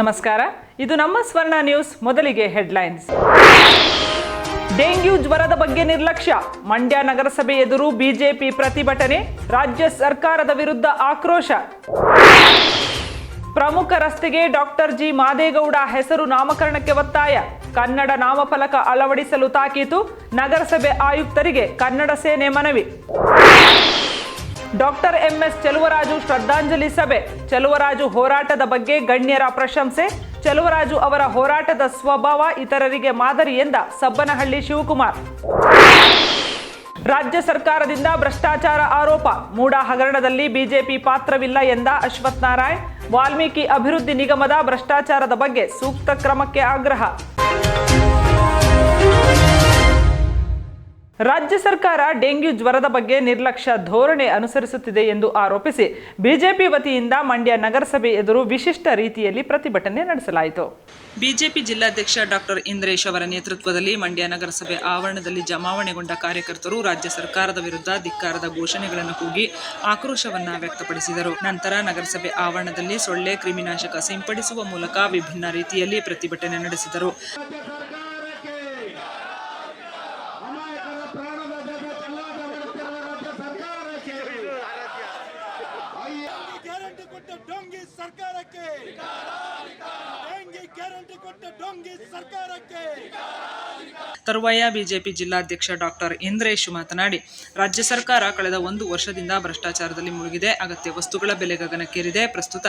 ನಮಸ್ಕಾರ. ಇದು ನಮ್ಮ ಸ್ವರ್ಣ ನ್ಯೂಸ್ ಮೊದಲಿಗೆ ಹೆಡ್ಲೈನ್ಸ್. ಡೆಂಗ್ಯೂ ಜ್ವರದ ಬಗ್ಗೆ ನಿರ್ಲಕ್ಷ್ಯ. ಮಂಡ್ಯ ನಗರಸಭೆ ಎದುರು ಬಿಜೆಪಿ ಪ್ರತಿಭಟನೆ, ರಾಜ್ಯ ಸರ್ಕಾರದ ವಿರುದ್ಧ ಆಕ್ರೋಶ. ಪ್ರಮುಖ ರಸ್ತೆಗೆ ಡಾಕ್ಟರ್ ಜಿ. ಮಾದೇಗೌಡ ಹೆಸರು ನಾಮಕರಣಕ್ಕೆ ಒತ್ತಾಯ. ಕನ್ನಡ ನಾಮಫಲಕ ಅಳವಡಿಸಲು ತಾಕೀತು. ನಗರಸಭೆ ಆಯುಕ್ತರಿಗೆ ಕನ್ನಡ ಸೇನೆ ಮನವಿ. ಡಾಕ್ಟರ್ ಎಂಎಸ್ ಚೆಲುವರಾಜು ಶ್ರದ್ಧಾಂಜಲಿ ಸಭೆ. ಚೆಲುವರಾಜು ಹೋರಾಟದ ಬಗ್ಗೆ ಗಣ್ಯರ ಪ್ರಶಂಸೆ. ಚೆಲುವರಾಜು ಅವರ ಹೋರಾಟದ ಸ್ವಭಾವ ಇತರರಿಗೆ ಮಾದರಿ ಎಂದ ಸಬ್ಬನಹಳ್ಳಿ ಶಿವಕುಮಾರ್. ರಾಜ್ಯ ಸರ್ಕಾರದಿಂದ ಭ್ರಷ್ಟಾಚಾರ ಆರೋಪ. ಮೂಡ ಹಗರಣದಲ್ಲಿ ಬಿಜೆಪಿ ಪಾತ್ರವಿಲ್ಲ ಎಂದ ಅಶ್ವಥ್ ನಾರಾಯಣ್. ವಾಲ್ಮೀಕಿ ಅಭಿವೃದ್ಧಿ ನಿಗಮದ ಭ್ರಷ್ಟಾಚಾರದ ಬಗ್ಗೆ ಸೂಕ್ತ ಕ್ರಮಕ್ಕೆ ಆಗ್ರಹ. ರಾಜ್ಯ ಸರ್ಕಾರ ಡೆಂಗ್ಯೂ ಜ್ವರದ ಬಗ್ಗೆ ನಿರ್ಲಕ್ಷ್ಯ ಧೋರಣೆ ಅನುಸರಿಸುತ್ತಿದೆ ಎಂದು ಆರೋಪಿಸಿ ಬಿಜೆಪಿ ವತಿಯಿಂದ ಮಂಡ್ಯ ನಗರಸಭೆ ಎದುರು ವಿಶಿಷ್ಟ ರೀತಿಯಲ್ಲಿ ಪ್ರತಿಭಟನೆ ನಡೆಸಲಾಯಿತು. ಬಿಜೆಪಿ ಜಿಲ್ಲಾಧ್ಯಕ್ಷ ಡಾಕ್ಟರ್ ಇಂದ್ರೇಶ್ ಅವರ ನೇತೃತ್ವದಲ್ಲಿ ಮಂಡ್ಯ ನಗರಸಭೆ ಆವರಣದಲ್ಲಿ ಜಮಾವಣೆಗೊಂಡ ಕಾರ್ಯಕರ್ತರು ರಾಜ್ಯ ಸರ್ಕಾರದ ವಿರುದ್ಧ ಧಿಕ್ಕಾರದ ಘೋಷಣೆಗಳನ್ನು ಕೂಗಿ ಆಕ್ರೋಶವನ್ನು ವ್ಯಕ್ತಪಡಿಸಿದರು. ನಂತರ ನಗರಸಭೆ ಆವರಣದಲ್ಲಿ ಸೊಳ್ಳೆ ಕ್ರಿಮಿನಾಶಕ ಸಿಂಪಡಿಸುವ ಮೂಲಕ ವಿಭಿನ್ನ ರೀತಿಯಲ್ಲಿ ಪ್ರತಿಭಟನೆ ನಡೆಸಿದರು ಅಮಾಯಕರ ಪ್ರಾಣದ ಜೊತೆ ಚೆಲ್ಲಾಟ ಮಾಡುತ್ತಿರುವ ರಾಜ್ಯ ಸರ್ಕಾರಕ್ಕೆ ಗ್ಯಾರಂಟಿ ಕೊಟ್ಟ ಡೊಂಗಿ ಸರ್ಕಾರಕ್ಕೆ. ಗ್ಯಾರಂಟಿ ಕೊಟ್ಟ ಡೊಂಗಿ ಸರ್ಕಾರಕ್ಕೆ. ತರುವಾಯ ಬಿಜೆಪಿ ಜಿಲ್ಲಾಧ್ಯಕ್ಷ ಡಾಕ್ಟರ್ ಇಂದ್ರೇಶ್ ಮಾತನಾಡಿ, ರಾಜ್ಯ ಸರ್ಕಾರ ಕಳೆದ ಒಂದು ವರ್ಷದಿಂದ ಭ್ರಷ್ಟಾಚಾರದಲ್ಲಿ ಮುಳುಗಿದೆ. ಅಗತ್ಯ ವಸ್ತುಗಳ ಬೆಲೆ ಗಗನಕ್ಕೇರಿದೆ. ಪ್ರಸ್ತುತ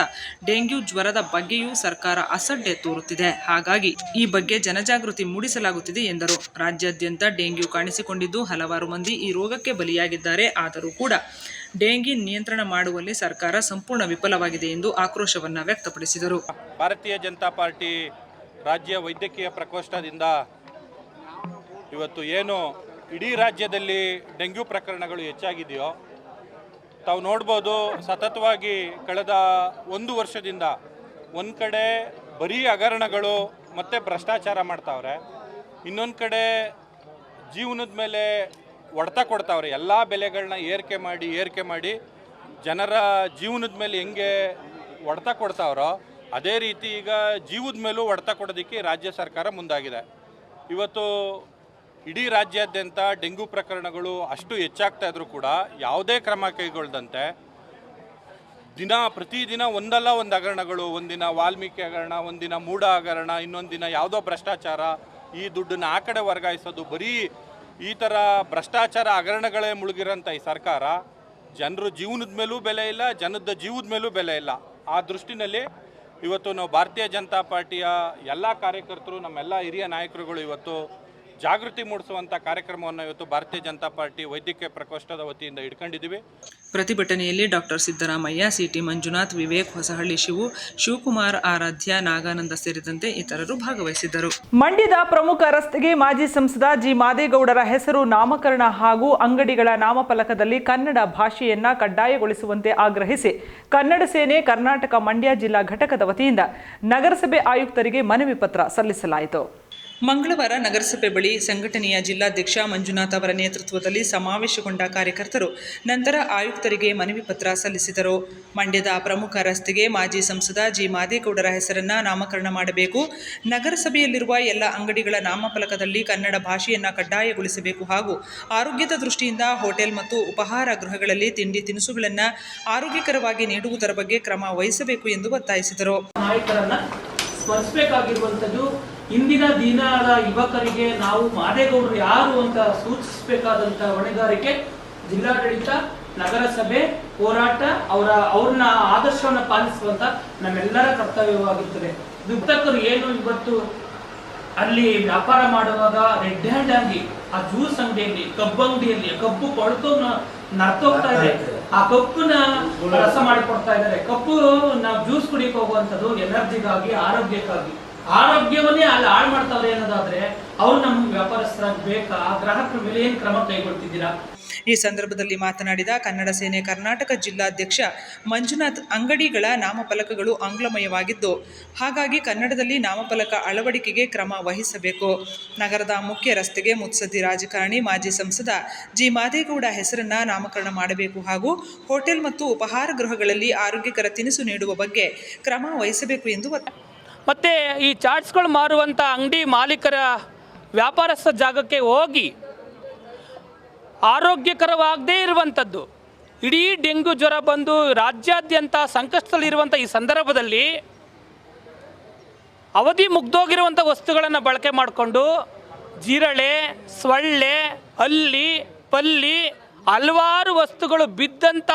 ಡೆಂಗ್ಯೂ ಜ್ವರದ ಬಗ್ಗೆಯೂ ಸರ್ಕಾರ ಅಸಡ್ಡೆ ತೋರುತ್ತಿದೆ. ಹಾಗಾಗಿ ಈ ಬಗ್ಗೆ ಜನಜಾಗೃತಿ ಮೂಡಿಸಲಾಗುತ್ತಿದೆ ಎಂದರು. ರಾಜ್ಯಾದ್ಯಂತ ಡೆಂಗ್ಯೂ ಕಾಣಿಸಿಕೊಂಡಿದ್ದು ಹಲವಾರು ಮಂದಿ ಈ ರೋಗಕ್ಕೆ ಬಲಿಯಾಗಿದ್ದಾರೆ. ಆದರೂ ಕೂಡ ಡೆಂಗಿ ನಿಯಂತ್ರಣ ಮಾಡುವಲ್ಲಿ ಸರ್ಕಾರ ಸಂಪೂರ್ಣ ವಿಫಲವಾಗಿದೆ ಎಂದು ಆಕ್ರೋಶವನ್ನ ವ್ಯಕ್ತಪಡಿಸಿದರು. ಭಾರತೀಯ ಜನತಾ ಪಾರ್ಟಿ ರಾಜ್ಯ ವೈದ್ಯಕೀಯ ಪ್ರಕೋಷ್ಠದಿಂದ ಇವತ್ತು ಏನು ಇಡೀ ರಾಜ್ಯದಲ್ಲಿ ಡೆಂಗ್ಯೂ ಪ್ರಕರಣಗಳು ಹೆಚ್ಚಾಗಿದೆಯೋ, ತಾವು ನೋಡ್ಬೋದು ಸತತವಾಗಿ ಕಳೆದ ಒಂದು ವರ್ಷದಿಂದ ಒಂದು ಕಡೆ ಬರೀ ಹಗರಣಗಳು ಮತ್ತು ಭ್ರಷ್ಟಾಚಾರ ಮಾಡ್ತಾವ್ರೆ, ಇನ್ನೊಂದು ಕಡೆ ಜೀವನದ ಮೇಲೆ ಹೊಡೆತ ಕೊಡ್ತಾವ್ರೆ. ಎಲ್ಲ ಬೆಲೆಗಳನ್ನ ಏರಿಕೆ ಮಾಡಿ ಏರಿಕೆ ಮಾಡಿ ಜನರ ಜೀವನದ ಮೇಲೆ ಹೆಂಗೆ ಹೊಡೆತ ಕೊಡ್ತಾವ್ರೋ, ಅದೇ ರೀತಿ ಈಗ ಜೀವದ ಮೇಲೂ ಹೊಡೆತ ಕೊಡೋದಕ್ಕೆ ರಾಜ್ಯ ಸರ್ಕಾರ ಮುಂದಾಗಿದೆ. ಇವತ್ತು ಇಡೀ ರಾಜ್ಯಾದ್ಯಂತ ಡೆಂಗು ಪ್ರಕರಣಗಳು ಅಷ್ಟು ಹೆಚ್ಚಾಗ್ತಾ ಇದ್ರು ಕೂಡ ಯಾವುದೇ ಕ್ರಮ ಕೈಗೊಳ್ಳದಂತೆ ದಿನ, ಪ್ರತಿದಿನ ಒಂದಲ್ಲ ಒಂದು ಹಗರಣಗಳು, ಒಂದಿನ ವಾಲ್ಮೀಕಿ ಹಗರಣ, ಒಂದಿನ ಮೂಢ ಹಗರಣ, ಇನ್ನೊಂದಿನ ದಿನ ಯಾವುದೋ ಭ್ರಷ್ಟಾಚಾರ, ಈ ದುಡ್ಡನ್ನು ಆ ಕಡೆ ವರ್ಗಾಯಿಸೋದು, ಬರೀ ಈ ಥರ ಭ್ರಷ್ಟಾಚಾರ ಹಗರಣಗಳೇ ಮುಳುಗಿರೋಂಥ ಈ ಸರ್ಕಾರ, ಜನರು ಜೀವನದ ಮೇಲೂ ಬೆಲೆ ಇಲ್ಲ, ಜನದ ಜೀವದ ಮೇಲೂ ಬೆಲೆ ಇಲ್ಲ. ಆ ದೃಷ್ಟಿನಲ್ಲಿ ಇವತ್ತು ನಾವು ಭಾರತೀಯ ಜನತಾ ಪಾರ್ಟಿಯ ಎಲ್ಲ ಕಾರ್ಯಕರ್ತರು, ನಮ್ಮೆಲ್ಲ ಹಿರಿಯ ನಾಯಕರುಗಳು ಇವತ್ತು ಜಾಗೃತಿ ಮೂಡಿಸುವಂಥ ಕಾರ್ಯಕ್ರಮವನ್ನು ಇವತ್ತು ಭಾರತೀಯ ಜನತಾ ಪಾರ್ಟಿ ವೈದ್ಯಕೀಯ ಪ್ರಕೋಷ್ಠದ ವತಿಯಿಂದ ಇಟ್ಕೊಂಡಿದ್ದೀವಿ. ಪ್ರತಿಭಟನೆಯಲ್ಲಿ doctor Siddaramaiah C T Manjunath Vivek Hosahalli Shivu Shivakumar Aradhya Nagananda ಸೇರಿದಂತೆ ಇತರರು ಭಾಗವಹಿಸಿದ್ದರು. ಮಂಡ್ಯದ ಪ್ರಮುಖ ರಸ್ತೆಗೆ ಮಾಜಿ ಸಂಸದ ಜಿ. ಮಾದೇಗೌಡರ ಹೆಸರು ನಾಮಕರಣ ಹಾಗೂ ಅಂಗಡಿಗಳ ನಾಮಫಲಕದಲ್ಲಿ ಕನ್ನಡ ಭಾಷೆಯನ್ನ ಕಡ್ಡಾಯಗೊಳಿಸುವಂತೆ ಆಗ್ರಹಿಸಿ ಕನ್ನಡ ಸೇನೆ ಕರ್ನಾಟಕ ಮಂಡ್ಯ ಜಿಲ್ಲಾ ಘಟಕದ ವತಿಯಿಂದ ನಗರಸಭೆ ಆಯುಕ್ತರಿಗೆ ಮನವಿ ಪತ್ರ ಸಲ್ಲಿಸಲಾಯಿತು. ಮಂಗಳವಾರ ನಗರಸಭೆ ಬಳಿ ಸಂಘಟನೆಯ ಜಿಲ್ಲಾಧ್ಯಕ್ಷ ಮಂಜುನಾಥ್ ಅವರ ನೇತೃತ್ವದಲ್ಲಿ ಸಮಾವೇಶಗೊಂಡ ಕಾರ್ಯಕರ್ತರು, ನಂತರ ಆಯುಕ್ತರಿಗೆ ಮನವಿ ಪತ್ರ ಸಲ್ಲಿಸಿದರು. ಮಂಡ್ಯದ ಪ್ರಮುಖ ರಸ್ತೆಗೆ ಮಾಜಿ ಸಂಸದ ಜಿ. ಮಾದೇಗೌಡರ ಹೆಸರನ್ನು ನಾಮಕರಣ ಮಾಡಬೇಕು. ನಗರಸಭೆಯಲ್ಲಿರುವ ಎಲ್ಲ ಅಂಗಡಿಗಳ ನಾಮಫಲಕದಲ್ಲಿ ಕನ್ನಡ ಭಾಷೆಯನ್ನು ಕಡ್ಡಾಯಗೊಳಿಸಬೇಕು ಹಾಗೂ ಆರೋಗ್ಯದ ದೃಷ್ಟಿಯಿಂದ ಹೋಟೆಲ್ ಮತ್ತು ಉಪಹಾರ ಗೃಹಗಳಲ್ಲಿ ತಿಂಡಿ ತಿನಿಸುಗಳನ್ನು ಆರೋಗ್ಯಕರವಾಗಿ ನೀಡುವುದರ ಬಗ್ಗೆ ಕ್ರಮ ವಹಿಸಬೇಕು ಎಂದು ಒತ್ತಾಯಿಸಿದರು. ಇಂದಿನ ದಿನದ ಯುವಕರಿಗೆ ನಾವು ಮಾದೇಗೌಡರು ಯಾರು ಅಂತ ಸೂಚಿಸಬೇಕಾದಂತ ಹೊಣೆಗಾರಿಕೆ ಜಿಲ್ಲಾಡಳಿತ ನಗರಸಭೆ ಹೋರಾಟ ಅವರ ಅವ್ರನ್ನ ಆದರ್ಶವನ್ನ ಪಾಲಿಸುವಂತ ನಮ್ಮೆಲ್ಲರ ಕರ್ತವ್ಯವಾಗಿರ್ತದೆ. ದುಕ್ತಕರು ಏನು ಇವತ್ತು ಅಲ್ಲಿ ವ್ಯಾಪಾರ ಮಾಡುವಾಗ ರೆಡ್ ಹ್ಯಾಂಡ್ ಆಗಿ ಆ ಜ್ಯೂಸ್ ಅಂಗಡಿಯಲ್ಲಿ ಕಬ್ಬು ಅಂಗಡಿಯಲ್ಲಿ ಕಬ್ಬು ಕೊಳತು ನರ್ತೋಗ್ತಾ ಇದೆ. ಆ ಕಪ್ಪನ್ನ ರಸ ಮಾಡಿ ಕೊಡ್ತಾ ಇದ್ದಾರೆ. ಕಪ್ಪು ನಾವು ಜ್ಯೂಸ್ ಕುಡಿಯಕ್ಕೆ ಹೋಗುವಂಥದ್ದು ಎನರ್ಜಿಗಾಗಿ ಆರೋಗ್ಯಕ್ಕಾಗಿ. ಆರೋಗ್ಯವನ್ನೇ ಅಲ್ಲಿ ಹಾಳು ಮಾಡ್ತಾವ್ರೆ ಅನ್ನೋದಾದ್ರೆ ಅವ್ರು ನಮ್ಮ ವ್ಯಾಪಾರಸ್ಥರ ಬೇಕಾ? ಗ್ರಾಹಕರ ಮೇಲೆ ಏನ್ ಕ್ರಮ ಕೈಗೊಳ್ತಿದ್ದೀರಾ? ಈ ಸಂದರ್ಭದಲ್ಲಿ ಮಾತನಾಡಿದ ಕನ್ನಡ ಸೇನೆ ಕರ್ನಾಟಕ ಜಿಲ್ಲಾಧ್ಯಕ್ಷ ಮಂಜುನಾಥ್, ಅಂಗಡಿಗಳ ನಾಮಫಲಕಗಳು ಆಂಗ್ಲಮಯವಾಗಿದ್ದು, ಹಾಗಾಗಿ ಕನ್ನಡದಲ್ಲಿ ನಾಮಫಲಕ ಅಳವಡಿಕೆಗೆ ಕ್ರಮ ವಹಿಸಬೇಕು. ನಗರದ ಮುಖ್ಯ ರಸ್ತೆಗೆ ಮುತ್ಸದ್ದಿ ರಾಜಕಾರಣಿ, ಮಾಜಿ ಸಂಸದ ಜಿ. ಮಾದೇಗೌಡ ಹೆಸರನ್ನ ನಾಮಕರಣ ಮಾಡಬೇಕು ಹಾಗೂ ಹೋಟೆಲ್ ಮತ್ತು ಉಪಹಾರ ಗೃಹಗಳಲ್ಲಿ ಆರೋಗ್ಯಕರ ತಿನಿಸು ನೀಡುವ ಬಗ್ಗೆ ಕ್ರಮ ವಹಿಸಬೇಕು ಎಂದು ಮತ್ತು ಈ ಚಾಟ್ಸ್ಗಳು ಮಾರುವಂಥ ಅಂಗಡಿ ಮಾಲೀಕರ ವ್ಯಾಪಾರಸ್ಥ ಜಾಗಕ್ಕೆ ಹೋಗಿ ಆರೋಗ್ಯಕರವಾಗದೇ ಇರುವಂಥದ್ದು. ಇಡೀ ಡೆಂಗ್ಯೂ ಜ್ವರ ಬಂದು ರಾಜ್ಯಾದ್ಯಂತ ಸಂಕಷ್ಟದಲ್ಲಿರುವಂಥ ಈ ಸಂದರ್ಭದಲ್ಲಿ ಅವಧಿ ಮುಗ್ದೋಗಿರುವಂಥ ವಸ್ತುಗಳನ್ನು ಬಳಕೆ ಮಾಡಿಕೊಂಡು ಜಿರಳೆ, ಸೊಳ್ಳೆ, ಅಲ್ಲಿ, ಪಲ್ಲಿ ಹಲವಾರು ವಸ್ತುಗಳು ಬಿದ್ದಂಥ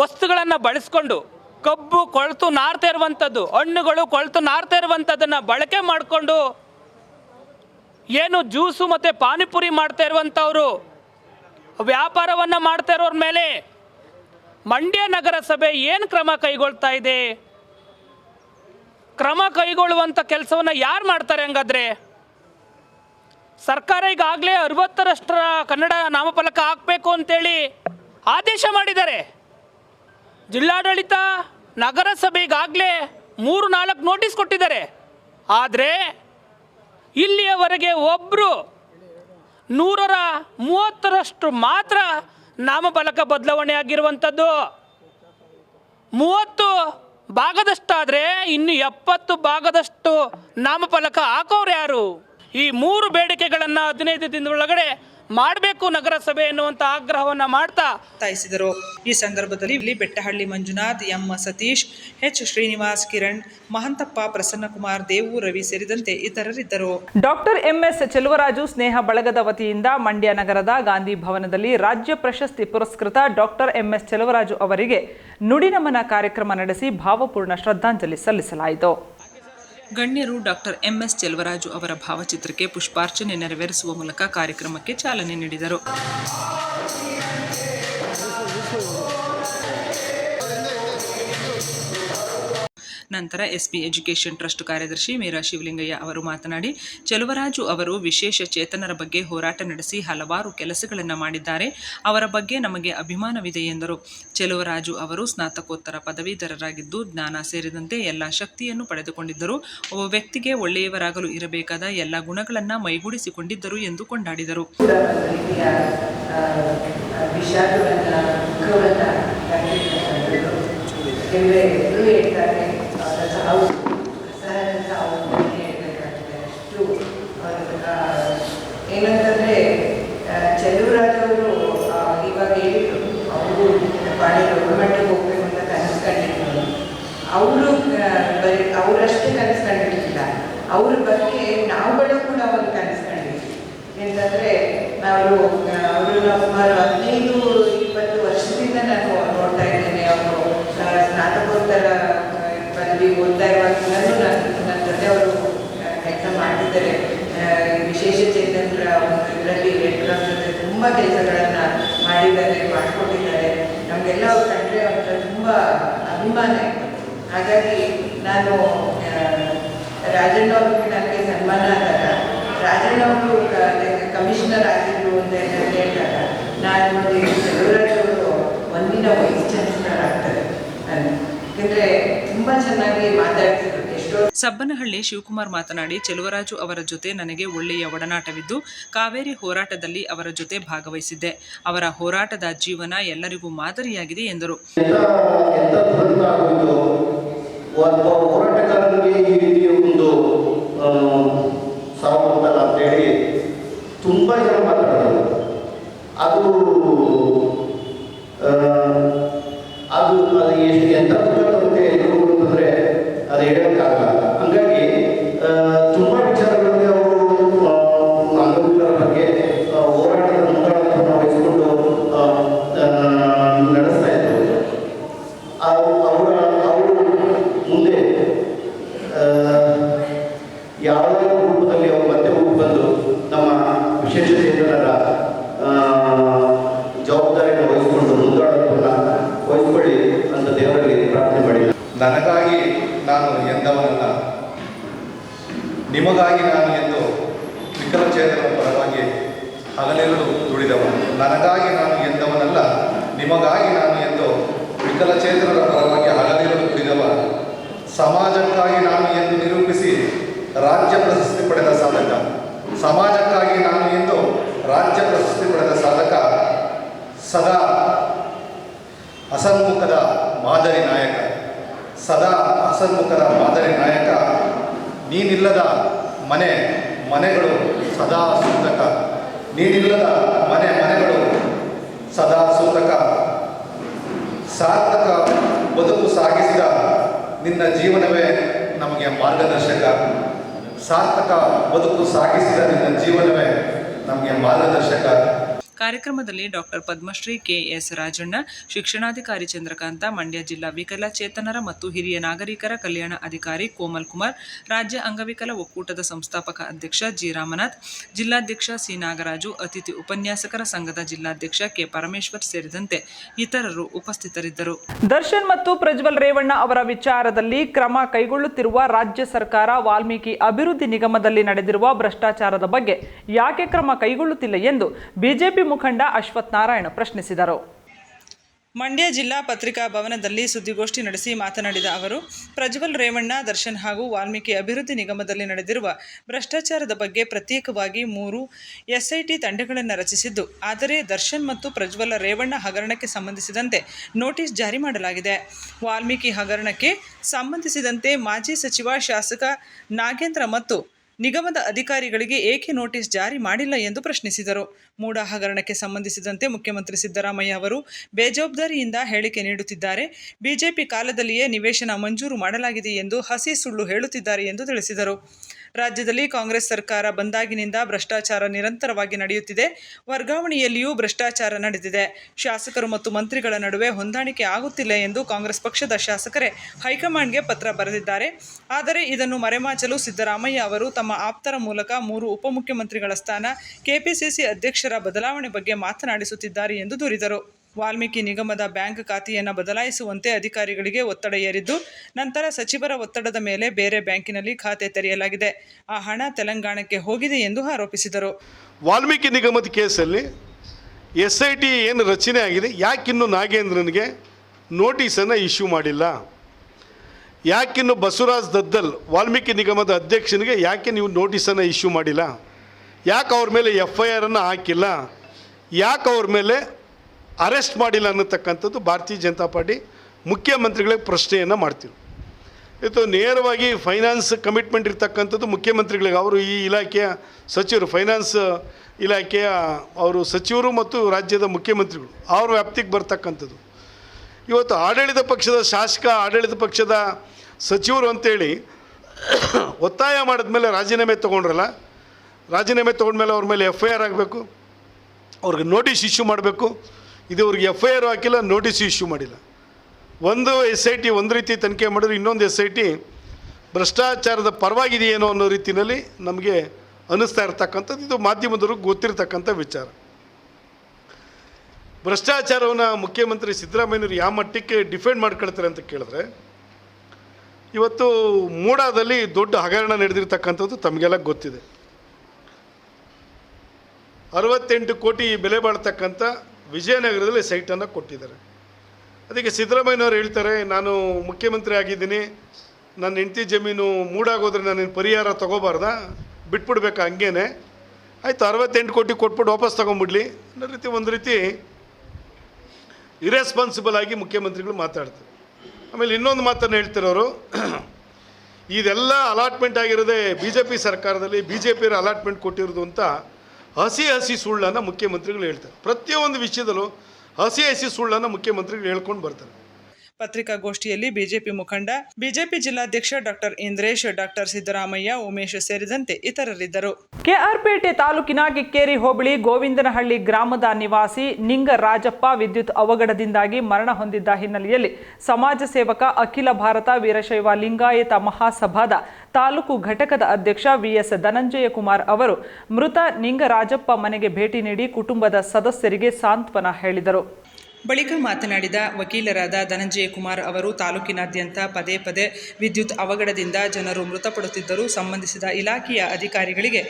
ವಸ್ತುಗಳನ್ನು ಬಳಸ್ಕೊಂಡು ಕಬ್ಬು ಕೊಳ್ತು ನಾರ್ತಾ ಇರುವಂಥದ್ದು, ಹಣ್ಣುಗಳು ಕೊಳ್ತು ನಾರ್ತಾ ಇರುವಂಥದ್ದನ್ನು ಬಳಕೆ ಮಾಡಿಕೊಂಡು ಏನು ಜ್ಯೂಸು ಮತ್ತು ಪಾನಿಪುರಿ ಮಾಡ್ತಾ ಇರುವಂಥವ್ರು, ವ್ಯಾಪಾರವನ್ನು ಮಾಡ್ತಾ ಇರೋರ ಮೇಲೆ ಮಂಡ್ಯ ನಗರಸಭೆ ಏನು ಕ್ರಮ ಕೈಗೊಳ್ತಾ ಇದೆ? ಕ್ರಮ ಕೈಗೊಳ್ಳುವಂಥ ಕೆಲಸವನ್ನು ಯಾರು ಮಾಡ್ತಾರೆ ಹಂಗಾದ್ರೆ? ಸರ್ಕಾರ ಈಗಾಗಲೇ ಅರವತ್ತರಷ್ಟರ ಕನ್ನಡ ನಾಮಫಲಕ ಹಾಕಬೇಕು ಅಂತೇಳಿ ಆದೇಶ ಮಾಡಿದ್ದಾರೆ. ಜಿಲ್ಲಾಡಳಿತ ನಗರಸಭೆಗಾಗಲೇ ಮೂರು ನಾಲ್ಕು ನೋಟಿಸ್ ಕೊಟ್ಟಿದ್ದಾರೆ. ಆದರೆ ಇಲ್ಲಿಯವರೆಗೆ ಒಬ್ಬರು ನೂರರ ಮೂವತ್ತರಷ್ಟು ಮಾತ್ರ ನಾಮಫಲಕ ಬದಲಾವಣೆ ಆಗಿರುವಂಥದ್ದು. ಮೂವತ್ತು ಭಾಗದಷ್ಟಾದರೆ ಇನ್ನು ಎಪ್ಪತ್ತು ಭಾಗದಷ್ಟು ನಾಮಫಲಕ ಹಾಕೋರು ಯಾರು? ಈ ಮೂರು ಬೇಡಿಕೆಗಳನ್ನು ಹದಿನೈದು ದಿನದೊಳಗಡೆ ಮಾಡಬೇಕು ನಗರಸಭೆ ಎನ್ನುವಂಥ ಆಗ್ರಹವನ್ನು ಮಾಡ್ತಾ ಒತ್ತಾಯಿಸಿದರು. ಈ ಸಂದರ್ಭದಲ್ಲಿ ಇಲ್ಲಿ ಬೆಟ್ಟಹಳ್ಳಿ ಮಂಜುನಾಥ್ ಎಂ ಸತೀಶ್ ಎಚ್ ಶ್ರೀನಿವಾಸ್ ಕಿರಣ್ ಮಹಂತಪ್ಪ ಪ್ರಸನ್ನಕುಮಾರ್ ದೇವು ರವಿ ಸೇರಿದಂತೆ ಇತರರಿದ್ದರು. ಡಾಕ್ಟರ್ ಎಂಎಸ್ ಚೆಲುವರಾಜು ಸ್ನೇಹ ಬಳಗದ ವತಿಯಿಂದ ಮಂಡ್ಯ ನಗರದ ಗಾಂಧಿ ಭವನದಲ್ಲಿ ರಾಜ್ಯ ಪ್ರಶಸ್ತಿ ಪುರಸ್ಕೃತ ಡಾಕ್ಟರ್ ಎಂಎಸ್ ಚೆಲುವರಾಜು ಅವರಿಗೆ ನುಡಿನಮನ ಕಾರ್ಯಕ್ರಮ ನಡೆಸಿ ಭಾವಪೂರ್ಣ ಶ್ರದ್ಧಾಂಜಲಿ ಸಲ್ಲಿಸಲಾಯಿತು. ಗಣ್ಯರು ಡಾಕ್ಟರ್ ಎಂಎಸ್ ಚೆಲುವರಾಜು ಅವರ ಭಾವಚಿತ್ರಕ್ಕೆ ಪುಷ್ಪಾರ್ಚನೆ ನೆರವೇರಿಸುವ ಮೂಲಕ ಕಾರ್ಯಕ್ರಮಕ್ಕೆ ಚಾಲನೆ ನೀಡಿದರು. ನಂತರ ಎಸ್ಪಿ ಎಜುಕೇಷನ್ ಟ್ರಸ್ಟ್ ಕಾರ್ಯದರ್ಶಿ ಮೀರಾ ಶಿವಲಿಂಗಯ್ಯ ಅವರು ಮಾತನಾಡಿ, ಚೆಲುವರಾಜು ಅವರು ವಿಶೇಷ ಚೇತನರ ಬಗ್ಗೆ ಹೋರಾಟ ನಡೆಸಿ ಹಲವಾರು ಕೆಲಸಗಳನ್ನು ಮಾಡಿದ್ದಾರೆ. ಅವರ ಬಗ್ಗೆ ನಮಗೆ ಅಭಿಮಾನವಿದೆ ಎಂದರು. ಚೆಲುವರಾಜು ಅವರು ಸ್ನಾತಕೋತ್ತರ ಪದವೀಧರರಾಗಿದ್ದು, ಜ್ಞಾನ ಸೇರಿದಂತೆ ಎಲ್ಲ ಶಕ್ತಿಯನ್ನು ಪಡೆದುಕೊಂಡಿದ್ದರು. ಒಬ್ಬ ವ್ಯಕ್ತಿಗೆ ಒಳ್ಳೆಯವರಾಗಲು ಇರಬೇಕಾದ ಎಲ್ಲ ಗುಣಗಳನ್ನು ಮೈಗೂಡಿಸಿಕೊಂಡಿದ್ದರು ಎಂದು ಕೊಂಡಾಡಿದರು. ವಿಷಾದವನ್ನು ಅವರ ಸಹಜ ಅಂತಲೇ ಹೇಳ್ಬೇಕಾಗ್ತದೆ ಅಷ್ಟು ಅವರು ಏನಂತಂದರೆ ಚೆಲುವರಾಜ್ ಅವರು ಆ, ಇವಾಗ ಹೇಳಿದ್ರು ಅವರು ಬಾಳೆ ಗೌರ್ಮೆಂಟಿಗೆ ಹೋಗ್ಬೇಕು ಅಂತ ಕನಸು ಕಂಡಿದ್ರು ಅವರು ಬರೀ ಅವರಷ್ಟೇ ಕನಸು ಕಂಡಿರ್ಲಿಲ್ಲ ಅವ್ರ ಬಗ್ಗೆ ನಾವುಗಳು ಕೂಡ ಒಂದು ಕನಸು ಕಂಡಿದ್ವಿ ಎಂತಂದರೆ ನಾವು ಅವರು ಸುಮಾರು ಹದಿನೈದು ಇಪ್ಪತ್ತು ವರ್ಷದಿಂದ ನಾನು ನೋಡ್ತಾ ಇದ್ದೇನೆ ಅವರು ಸ್ನಾತಕೋತ್ತರ ಆ, ಪದವಿ ಓದ್ತಾ ಇರುವಾಗಲೂ ನಾನು ನನ್ನ ಜೊತೆ ಅವರು ಕೆಲಸ ಮಾಡ್ತಿದ್ದಾರೆ ಆ, ಈ ವಿಶೇಷ ಚೇತನರ ಒಂದು ಇದರಲ್ಲಿ ರೆಡ್ ಕ್ರಾಸ್ ಜೊತೆ ತುಂಬ ಕೆಲಸಗಳನ್ನು ಮಾಡಿದ್ದಾರೆ ಮಾಡಿಕೊಟ್ಟಿದ್ದಾರೆ ನಮಗೆಲ್ಲ ಅವ್ರು ಕಂಡ್ರೆ ತುಂಬ ಅಭಿಮಾನ ಇದೆ ಹಾಗಾಗಿ ನಾನು ರಾಜಣ್ಣ ಅವ್ರಿಗೆ ನನಗೆ ಸನ್ಮಾನ ಆದಾಗ, ರಾಜಣ್ಣ ಅವರು ಕಮಿಷನರ್ ಆಗಿದ್ರು ಅಂತ ಹೇಳಿದಾಗ ನಾನು ಅವರು ಒಂದಿನ ವೈಸ್ ಚಾನ್ಸಲರ್ ಆಗ್ತಾರೆ ನಾನು ಯಾಕೆಂದರೆ ತುಂಬ ಚೆನ್ನಾಗಿ ಮಾತಾಡ್ತಿದ್ರು. ಸಬ್ಬನಹಳ್ಳಿ ಶಿವಕುಮಾರ್ ಮಾತನಾಡಿ, ಚೆಲುವರಾಜು ಅವರ ಜೊತೆ ನನಗೆ ಒಳ್ಳೆಯ ಒಡನಾಟವಿದ್ದು, ಕಾವೇರಿ ಹೋರಾಟದಲ್ಲಿ ಅವರ ಜೊತೆ ಭಾಗವಹಿಸಿದ್ದೆ. ಅವರ ಹೋರಾಟದ ಜೀವನ ಎಲ್ಲರಿಗೂ ಮಾದರಿಯಾಗಿದೆ ಎಂದರು. ತುಂಬಾ ಎಂತ ದುರಂತ ಆಗೋಯ್ತು ಒಬ್ಬ ಹೋರಾಟಗಾರನಿಗೆ ಈ ರೀತಿ ಒಂದು ಆ, ಸಾವು ಬಂತಲ್ಲ ಅಂತೇಳಿ ತುಂಬ ಜನ ಮಾತಾಡೋದು ಅದು ಆ, ಅದು ಅದು ಎಷ್ಟು ಎಂತ ದುಃಖ ತರುತ್ತೆ ಎಲ್ರಿಗೂ ಅಂತಂದರೆ ಅದು ಹೇಳೋಕ್ಕಾಗಲ್ಲ ಹಂಗಾಗಿ ಆ, ತುಂಬ ವಿಚಾರಗಳಿಗೆ ಅವರು ಆ, ಅಂಗವಿಕಲರ ಬಗ್ಗೆ ಆ, ಹೋರಾಟದ ಮುಂದಾಳತ್ವವನ್ನು ವಹಿಸಿಕೊಂಡು ಆ, ಆ, ನಡೆಸ್ತಾ ಇದ್ರು ಅವರು ಅವರ ಅವರು ಮುಂದೆ ಆ, ಯಾವುದೇ ರೂಪದಲ್ಲಿ ಅವರು ಮತ್ತೆ ಹೋಗಿ ಬಂದು ನಮ್ಮ ವಿಶೇಷ ಚೇತನರ ಆ, ಜವಾಬ್ದಾರಿಯನ್ನು ವಹಿಸಿಕೊಂಡು ಮುಂದಾಳತ್ವವನ್ನು ವಹಿಸಿಕೊಳ್ಳಿ ಅಂತ ದೇವರಲ್ಲಿ ಪ್ರಾರ್ಥನೆ ಮಾಡಿಲ್ಲ ನನಗಾಗಿ ನಾನು ಎಂದವನಲ್ಲ ನಿಮಗಾಗಿ ನಾನು ಎಂದು ವಿಕಲಚೇತನರ ಪರವಾಗಿ ಹಗಲಿರುಳು ದುಡಿದವನು ನನಗಾಗಿ ನಾನು ಎಂದವನಲ್ಲ ನಿಮಗಾಗಿ ನಾನು ಎಂದು ವಿಕಲಚೇತನರ ಪರವಾಗಿ ಹಗಲಿರುಳು ದುಡಿದವ ಸಮಾಜಕ್ಕಾಗಿ ನಾನು ಎಂದು ನಿರೂಪಿಸಿ ರಾಜ್ಯ ಪ್ರಶಸ್ತಿ ಪಡೆದ ಸಾಧಕ ಸಮಾಜಕ್ಕಾಗಿ ನಾನು ಎಂದು ರಾಜ್ಯ ಪ್ರಶಸ್ತಿ ಪಡೆದ ಸಾಧಕ ಸದಾ ಅಸನ್ಮುಖದ ಮಾದರಿ ನಾಯಕ ಸದಾ ಅಸನ್ಮುಖದ ಮಾದರಿ ನಾಯಕ ನೀನಿಲ್ಲದ ಮನೆ ಮನೆಗಳು ಸದಾ ಸೂತಕ. ನೀನಿಲ್ಲದ ಮನೆ ಮನೆಗಳು ಸದಾ ಸೂತಕ. ಸಾರ್ಥಕ ಬದುಕು ಸಾಗಿಸಿದ ನಿನ್ನ ಜೀವನವೇ ನಮಗೆ ಮಾರ್ಗದರ್ಶಕ. ಸಾರ್ಥಕ ಬದುಕು ಸಾಗಿಸಿದ ನಿನ್ನ ಜೀವನವೇ ನಮಗೆ ಮಾರ್ಗದರ್ಶಕ. ಕಾರ್ಯಕ್ರಮದಲ್ಲಿ ಡಾಕ್ಟರ್ ಪದ್ಮಶ್ರೀ ಕೆಎಸ್ ರಾಜಣ್ಣ, ಶಿಕ್ಷಣಾಧಿಕಾರಿ ಚಂದ್ರಕಾಂತ, ಮಂಡ್ಯ ಜಿಲ್ಲಾ ವಿಕಲಚೇತನರ ಮತ್ತು ಹಿರಿಯ ನಾಗರಿಕರ ಕಲ್ಯಾಣ ಅಧಿಕಾರಿ ಕೋಮಲ್ ಕುಮಾರ್, ರಾಜ್ಯ ಅಂಗವಿಕಲ ಒಕ್ಕೂಟದ ಸಂಸ್ಥಾಪಕ ಅಧ್ಯಕ್ಷ ಜಿ ರಾಮನಾಥ್, ಜಿಲ್ಲಾಧ್ಯಕ್ಷ ಸಿ ನಾಗರಾಜು, ಅತಿಥಿ ಉಪನ್ಯಾಸಕರ ಸಂಘದ ಜಿಲ್ಲಾಧ್ಯಕ್ಷ ಕೆ ಪರಮೇಶ್ವರ್ ಸೇರಿದಂತೆ ಇತರರು ಉಪಸ್ಥಿತರಿದ್ದರು. ದರ್ಶನ್ ಮತ್ತು ಪ್ರಜ್ವಲ್ ರೇವಣ್ಣ ಅವರ ವಿಚಾರದಲ್ಲಿ ಕ್ರಮ ಕೈಗೊಳ್ಳುತ್ತಿರುವ ರಾಜ್ಯ ಸರ್ಕಾರ ವಾಲ್ಮೀಕಿ ಅಭಿವೃದ್ಧಿ ನಿಗಮದಲ್ಲಿ ನಡೆದಿರುವ ಭ್ರಷ್ಟಾಚಾರದ ಬಗ್ಗೆ ಯಾಕೆ ಕ್ರಮ ಕೈಗೊಳ್ಳುತ್ತಿಲ್ಲ ಎಂದು ಬಿಜೆಪಿ ಮುಖಂಡ ಅಶ್ವಥ್ ನಾರಾಯಣ ಪ್ರಶ್ನಿಸಿದರು. ಮಂಡ್ಯ ಜಿಲ್ಲಾ ಪತ್ರಿಕಾ ಭವನದಲ್ಲಿ ಸುದ್ದಿಗೋಷ್ಠಿ ನಡೆಸಿ ಮಾತನಾಡಿದ ಅವರು, ಪ್ರಜ್ವಲ್ ರೇವಣ್ಣ ದರ್ಶನ್ ಹಾಗೂ ವಾಲ್ಮೀಕಿ ಅಭಿವೃದ್ಧಿ ನಿಗಮದಲ್ಲಿ ನಡೆದಿರುವ ಭ್ರಷ್ಟಾಚಾರದ ಬಗ್ಗೆ ಪ್ರತ್ಯೇಕವಾಗಿ ಮೂರು ಎಸ್ಐಟಿ ತಂಡಗಳನ್ನು ರಚಿಸಿದ್ದು, ಆದರೆ ದರ್ಶನ್ ಮತ್ತು ಪ್ರಜ್ವಲ್ ರೇವಣ್ಣ ಹಗರಣಕ್ಕೆ ಸಂಬಂಧಿಸಿದಂತೆ ನೋಟಿಸ್ ಜಾರಿ ಮಾಡಲಾಗಿದೆ. ವಾಲ್ಮೀಕಿ ಹಗರಣಕ್ಕೆ ಸಂಬಂಧಿಸಿದಂತೆ ಮಾಜಿ ಸಚಿವ ಶಾಸಕ ನಾಗೇಂದ್ರ ಮತ್ತು ನಿಗಮದ ಅಧಿಕಾರಿಗಳಿಗೆ ಏಕೆ ನೋಟಿಸ್ ಜಾರಿ ಮಾಡಿಲ್ಲ ಎಂದು ಪ್ರಶ್ನಿಸಿದರು. ಮೂಡ ಹಗರಣಕ್ಕೆ ಸಂಬಂಧಿಸಿದಂತೆ ಮುಖ್ಯಮಂತ್ರಿ ಸಿದ್ದರಾಮಯ್ಯ ಅವರು ಬೇಜವಾಬ್ದಾರಿಯಿಂದ ಹೇಳಿಕೆ ನೀಡುತ್ತಿದ್ದಾರೆ. ಬಿಜೆಪಿ ಕಾಲದಲ್ಲಿಯೇ ನಿವೇಶನ ಮಂಜೂರು ಮಾಡಲಾಗಿದೆ ಎಂದು ಹಸಿ ಸುಳ್ಳು ಹೇಳುತ್ತಿದ್ದಾರೆ ಎಂದು ತಿಳಿಸಿದರು. ರಾಜ್ಯದಲ್ಲಿ ಕಾಂಗ್ರೆಸ್ ಸರ್ಕಾರ ಬಂದಾಗಿನಿಂದ ಭ್ರಷ್ಟಾಚಾರ ನಿರಂತರವಾಗಿ ನಡೆಯುತ್ತಿದೆ. ವರ್ಗಾವಣೆಯಲ್ಲಿಯೂ ಭ್ರಷ್ಟಾಚಾರ ನಡೆದಿದೆ. ಶಾಸಕರು ಮತ್ತು ಮಂತ್ರಿಗಳ ನಡುವೆ ಹೊಂದಾಣಿಕೆ ಆಗುತ್ತಿಲ್ಲ ಎಂದು ಕಾಂಗ್ರೆಸ್ ಪಕ್ಷದ ಶಾಸಕರೇ ಹೈಕಮಾಂಡ್ಗೆ ಪತ್ರ ಬರೆದಿದ್ದಾರೆ. ಆದರೆ ಇದನ್ನು ಮರೆಮಾಚಲು ಸಿದ್ದರಾಮಯ್ಯ ಅವರು ತಮ್ಮ ಆಪ್ತರ ಮೂಲಕ ಮೂರು ಉಪಮುಖ್ಯಮಂತ್ರಿಗಳ ಸ್ಥಾನ, ಕೆಪಿಸಿಸಿ ಅಧ್ಯಕ್ಷರ ಬದಲಾವಣೆ ಬಗ್ಗೆ ಮಾತನಾಡಿಸುತ್ತಿದ್ದಾರೆ ಎಂದು ದೂರಿದರು. ವಾಲ್ಮೀಕಿ ನಿಗಮದ ಬ್ಯಾಂಕ್ ಖಾತೆಯನ್ನು ಬದಲಾಯಿಸುವಂತೆ ಅಧಿಕಾರಿಗಳಿಗೆ ಒತ್ತಡ ಏರಿದ್ದು, ನಂತರ ಸಚಿವರ ಒತ್ತಡದ ಮೇಲೆ ಬೇರೆ ಬ್ಯಾಂಕಿನಲ್ಲಿ ಖಾತೆ ತೆರೆಯಲಾಗಿದೆ. ಆ ಹಣ ತೆಲಂಗಾಣಕ್ಕೆ ಹೋಗಿದೆ ಎಂದು ಆರೋಪಿಸಿದರು. ವಾಲ್ಮೀಕಿ ನಿಗಮದ ಕೇಸಲ್ಲಿ ಎಸ್ ಐ ಟಿ ಏನು ರಚನೆ ಆಗಿದೆ, ಯಾಕಿನ್ನು ನಾಗೇಂದ್ರನಿಗೆ ನೋಟಿಸನ್ನು ಇಶ್ಯೂ ಮಾಡಿಲ್ಲ? ಯಾಕಿನ್ನು ಬಸವರಾಜ್ ದದ್ದಲ್ ವಾಲ್ಮೀಕಿ ನಿಗಮದ ಅಧ್ಯಕ್ಷನಿಗೆ ಯಾಕೆ ನೀವು ನೋಟಿಸನ್ನು ಇಶ್ಯೂ ಮಾಡಿಲ್ಲ? ಯಾಕೆ ಅವ್ರ ಮೇಲೆ ಎಫ್ ಐ ಆರನ್ನು ಹಾಕಿಲ್ಲ? ಯಾಕೆ ಅವ್ರ ಮೇಲೆ ಅರೆಸ್ಟ್ ಮಾಡಿಲ್ಲ ಅನ್ನತಕ್ಕಂಥದ್ದು ಭಾರತೀಯ ಜನತಾ ಪಾರ್ಟಿ ಮುಖ್ಯಮಂತ್ರಿಗಳಿಗೆ ಪ್ರಶ್ನೆಯನ್ನು ಮಾಡ್ತೀವಿ ಇದು ನೇರವಾಗಿ ಫೈನಾನ್ಸ್ ಕಮಿಟ್ಮೆಂಟ್ ಇರ್ತಕ್ಕಂಥದ್ದು ಮುಖ್ಯಮಂತ್ರಿಗಳಿಗೆ. ಅವರು ಈ ಇಲಾಖೆಯ ಸಚಿವರು, ಫೈನಾನ್ಸ್ ಇಲಾಖೆಯ ಅವರು ಸಚಿವರು ಮತ್ತು ರಾಜ್ಯದ ಮುಖ್ಯಮಂತ್ರಿಗಳು, ಅವ್ರ ವ್ಯಾಪ್ತಿಗೆ ಬರ್ತಕ್ಕಂಥದ್ದು. ಇವತ್ತು ಆಡಳಿತ ಪಕ್ಷದ ಶಾಸಕ, ಆಡಳಿತ ಪಕ್ಷದ ಸಚಿವರು ಅಂತೇಳಿ ಒತ್ತಾಯ ಮಾಡಿದ ಮೇಲೆ ರಾಜೀನಾಮೆ ತೊಗೊಂಡ್ರಲ್ಲ, ರಾಜೀನಾಮೆ ತೊಗೊಂಡ್ಮೇಲೆ ಅವ್ರ ಮೇಲೆ ಎಫ್ ಐ ಆರ್ ಆಗಬೇಕು, ಅವ್ರಿಗೆ ನೋಟಿಸ್ ಇಶ್ಯೂ ಮಾಡಬೇಕು ಇದು ಅವ್ರಿಗೆ ಎಫ್ ಐ ಆರ್ ಹಾಕಿಲ್ಲ, ನೋಟಿಸ್ ಇಶ್ಯೂ ಮಾಡಿಲ್ಲ. ಒಂದು ಎಸ್ ಐ ಟಿ ಒಂದು ರೀತಿ ತನಿಖೆ ಮಾಡಿದ್ರೆ ಇನ್ನೊಂದು ಎಸ್ ಐ ಟಿ ಭ್ರಷ್ಟಾಚಾರದ ಪರವಾಗಿದೆಯೇನೋ ಅನ್ನೋ ರೀತಿಯಲ್ಲಿ ನಮಗೆ ಅನ್ನಿಸ್ತಾ ಇರ್ತಕ್ಕಂಥದ್ದು, ಇದು ಮಾಧ್ಯಮದವ್ರಿಗೆ ಗೊತ್ತಿರತಕ್ಕಂಥ ವಿಚಾರ. ಭ್ರಷ್ಟಾಚಾರವನ್ನು ಮುಖ್ಯಮಂತ್ರಿ ಸಿದ್ದರಾಮಯ್ಯವರು ಯಾವ ಮಟ್ಟಕ್ಕೆ ಡಿಫೆಂಡ್ ಮಾಡ್ಕೊಳ್ತಾರೆ ಅಂತ ಕೇಳಿದ್ರೆ, ಇವತ್ತು ಮೂಡಾದಲ್ಲಿ ದೊಡ್ಡ ಹಗರಣ ನಡೆದಿರ್ತಕ್ಕಂಥದ್ದು ತಮಗೆಲ್ಲ ಗೊತ್ತಿದೆ. ಅರವತ್ತೆಂಟು ಕೋಟಿ ಬೆಲೆ ಬಾಳ್ತಕ್ಕಂಥ ವಿಜಯನಗರದಲ್ಲಿ ಸೈಟನ್ನು ಕೊಟ್ಟಿದ್ದಾರೆ. ಅದಕ್ಕೆ ಸಿದ್ದರಾಮಯ್ಯನವರು ಹೇಳ್ತಾರೆ, ನಾನು ಮುಖ್ಯಮಂತ್ರಿ ಆಗಿದ್ದೀನಿ. ನನ್ನ ಹೆಂಡತಿ ಜಮೀನು ಮೂಡಾಗೋದ್ರೆ ನಾನು ಪರಿಹಾರ ತೊಗೋಬಾರ್ದಾ? ಬಿಟ್ಬಿಡ್ಬೇಕಾ ಹಂಗೇನೆ? ಆಯಿತು, ಅರವತ್ತೆಂಟು ಕೋಟಿ ಕೊಟ್ಬಿಟ್ಟು ವಾಪಸ್ ತೊಗೊಂಬಿಡ್ಲಿ. ಅನ್ನೋ ರೀತಿ ಒಂದು ರೀತಿ ಇರೆಸ್ಪಾನ್ಸಿಬಲ್ ಆಗಿ ಮುಖ್ಯಮಂತ್ರಿಗಳು ಮಾತಾಡ್ತಾರೆ. ಆಮೇಲೆ ಇನ್ನೊಂದು ಮಾತನ್ನು ಹೇಳ್ತಿರೋರು, ಇದೆಲ್ಲ ಅಲಾಟ್ಮೆಂಟ್ ಆಗಿರೋದೇ ಬಿ ಜೆ ಪಿ ಸರ್ಕಾರದಲ್ಲಿ ಬಿ ಜೆ ಪಿಯವರು ಅಲಾಟ್ಮೆಂಟ್ ಕೊಟ್ಟಿರೋದು ಅಂತ ಹಸಿ ಹಸಿ ಸುಳ್ಳನ್ನು ಮುಖ್ಯಮಂತ್ರಿಗಳು ಹೇಳ್ತಾರೆ. ಪ್ರತಿಯೊಂದು ವಿಷಯದಲ್ಲೂ ಹಸಿ ಹಸಿ ಸುಳ್ಳನ್ನು ಮುಖ್ಯಮಂತ್ರಿಗಳು ಹೇಳ್ಕೊಂಡು ಬರ್ತಾರೆ. ಪತ್ರಿಕಾಗೋಷ್ಠಿಯಲ್ಲಿ ಬಿಜೆಪಿ ಮುಖಂಡ, ಬಿಜೆಪಿ ಜಿಲ್ಲಾಧ್ಯಕ್ಷ ಡಾಕ್ಟರ್ ಇಂದ್ರೇಶ್, ಡಾಕ್ಟರ್ ಸಿದ್ದರಾಮಯ್ಯ, ಉಮೇಶ್ ಸೇರಿದಂತೆ ಇತರರಿದ್ದರು. ಕೆಆರ್ಪೇಟೆ ತಾಲೂಕಿನ ಕಿಕ್ಕೇರಿ ಹೋಬಳಿ ಗೋವಿಂದನಹಳ್ಳಿ ಗ್ರಾಮದ ನಿವಾಸಿ ನಿಂಗರಾಜಪ್ಪ ವಿದ್ಯುತ್ ಅವಘಡದಿಂದಾಗಿ ಮರಣ ಹೊಂದಿದ್ದ ಹಿನ್ನೆಲೆಯಲ್ಲಿ ಸಮಾಜ ಸೇವಕ ಅಖಿಲ ಭಾರತ ವೀರಶೈವ ಲಿಂಗಾಯತ ಮಹಾಸಭಾದ ತಾಲೂಕು ಘಟಕದ ಅಧ್ಯಕ್ಷ ವಿಎಸ್ ಧನಂಜಯ ಕುಮಾರ್ ಅವರು ಮೃತ ನಿಂಗರಾಜಪ್ಪ ಮನೆಗೆ ಭೇಟಿ ನೀಡಿ ಕುಟುಂಬದ ಸದಸ್ಯರಿಗೆ ಸಾಂತ್ವನ ಹೇಳಿದರು. ಬಳಿಕ ಮಾತನಾಡಿದ ವಕೀಲರಾದ ಧನಂಜಯ ಕುಮಾರ್ ಅವರು, ತಾಲೂಕಿನಾದ್ಯಂತ ಪದೇ ಪದೇ ವಿದ್ಯುತ್ ಅವಘಡದಿಂದ ಜನರು ಮೃತಪಡುತ್ತಿದ್ದರೂ ಸಂಬಂಧಿಸಿದ ಇಲಾಖೆಯ ಅಧಿಕಾರಿಗಳಿಗೆ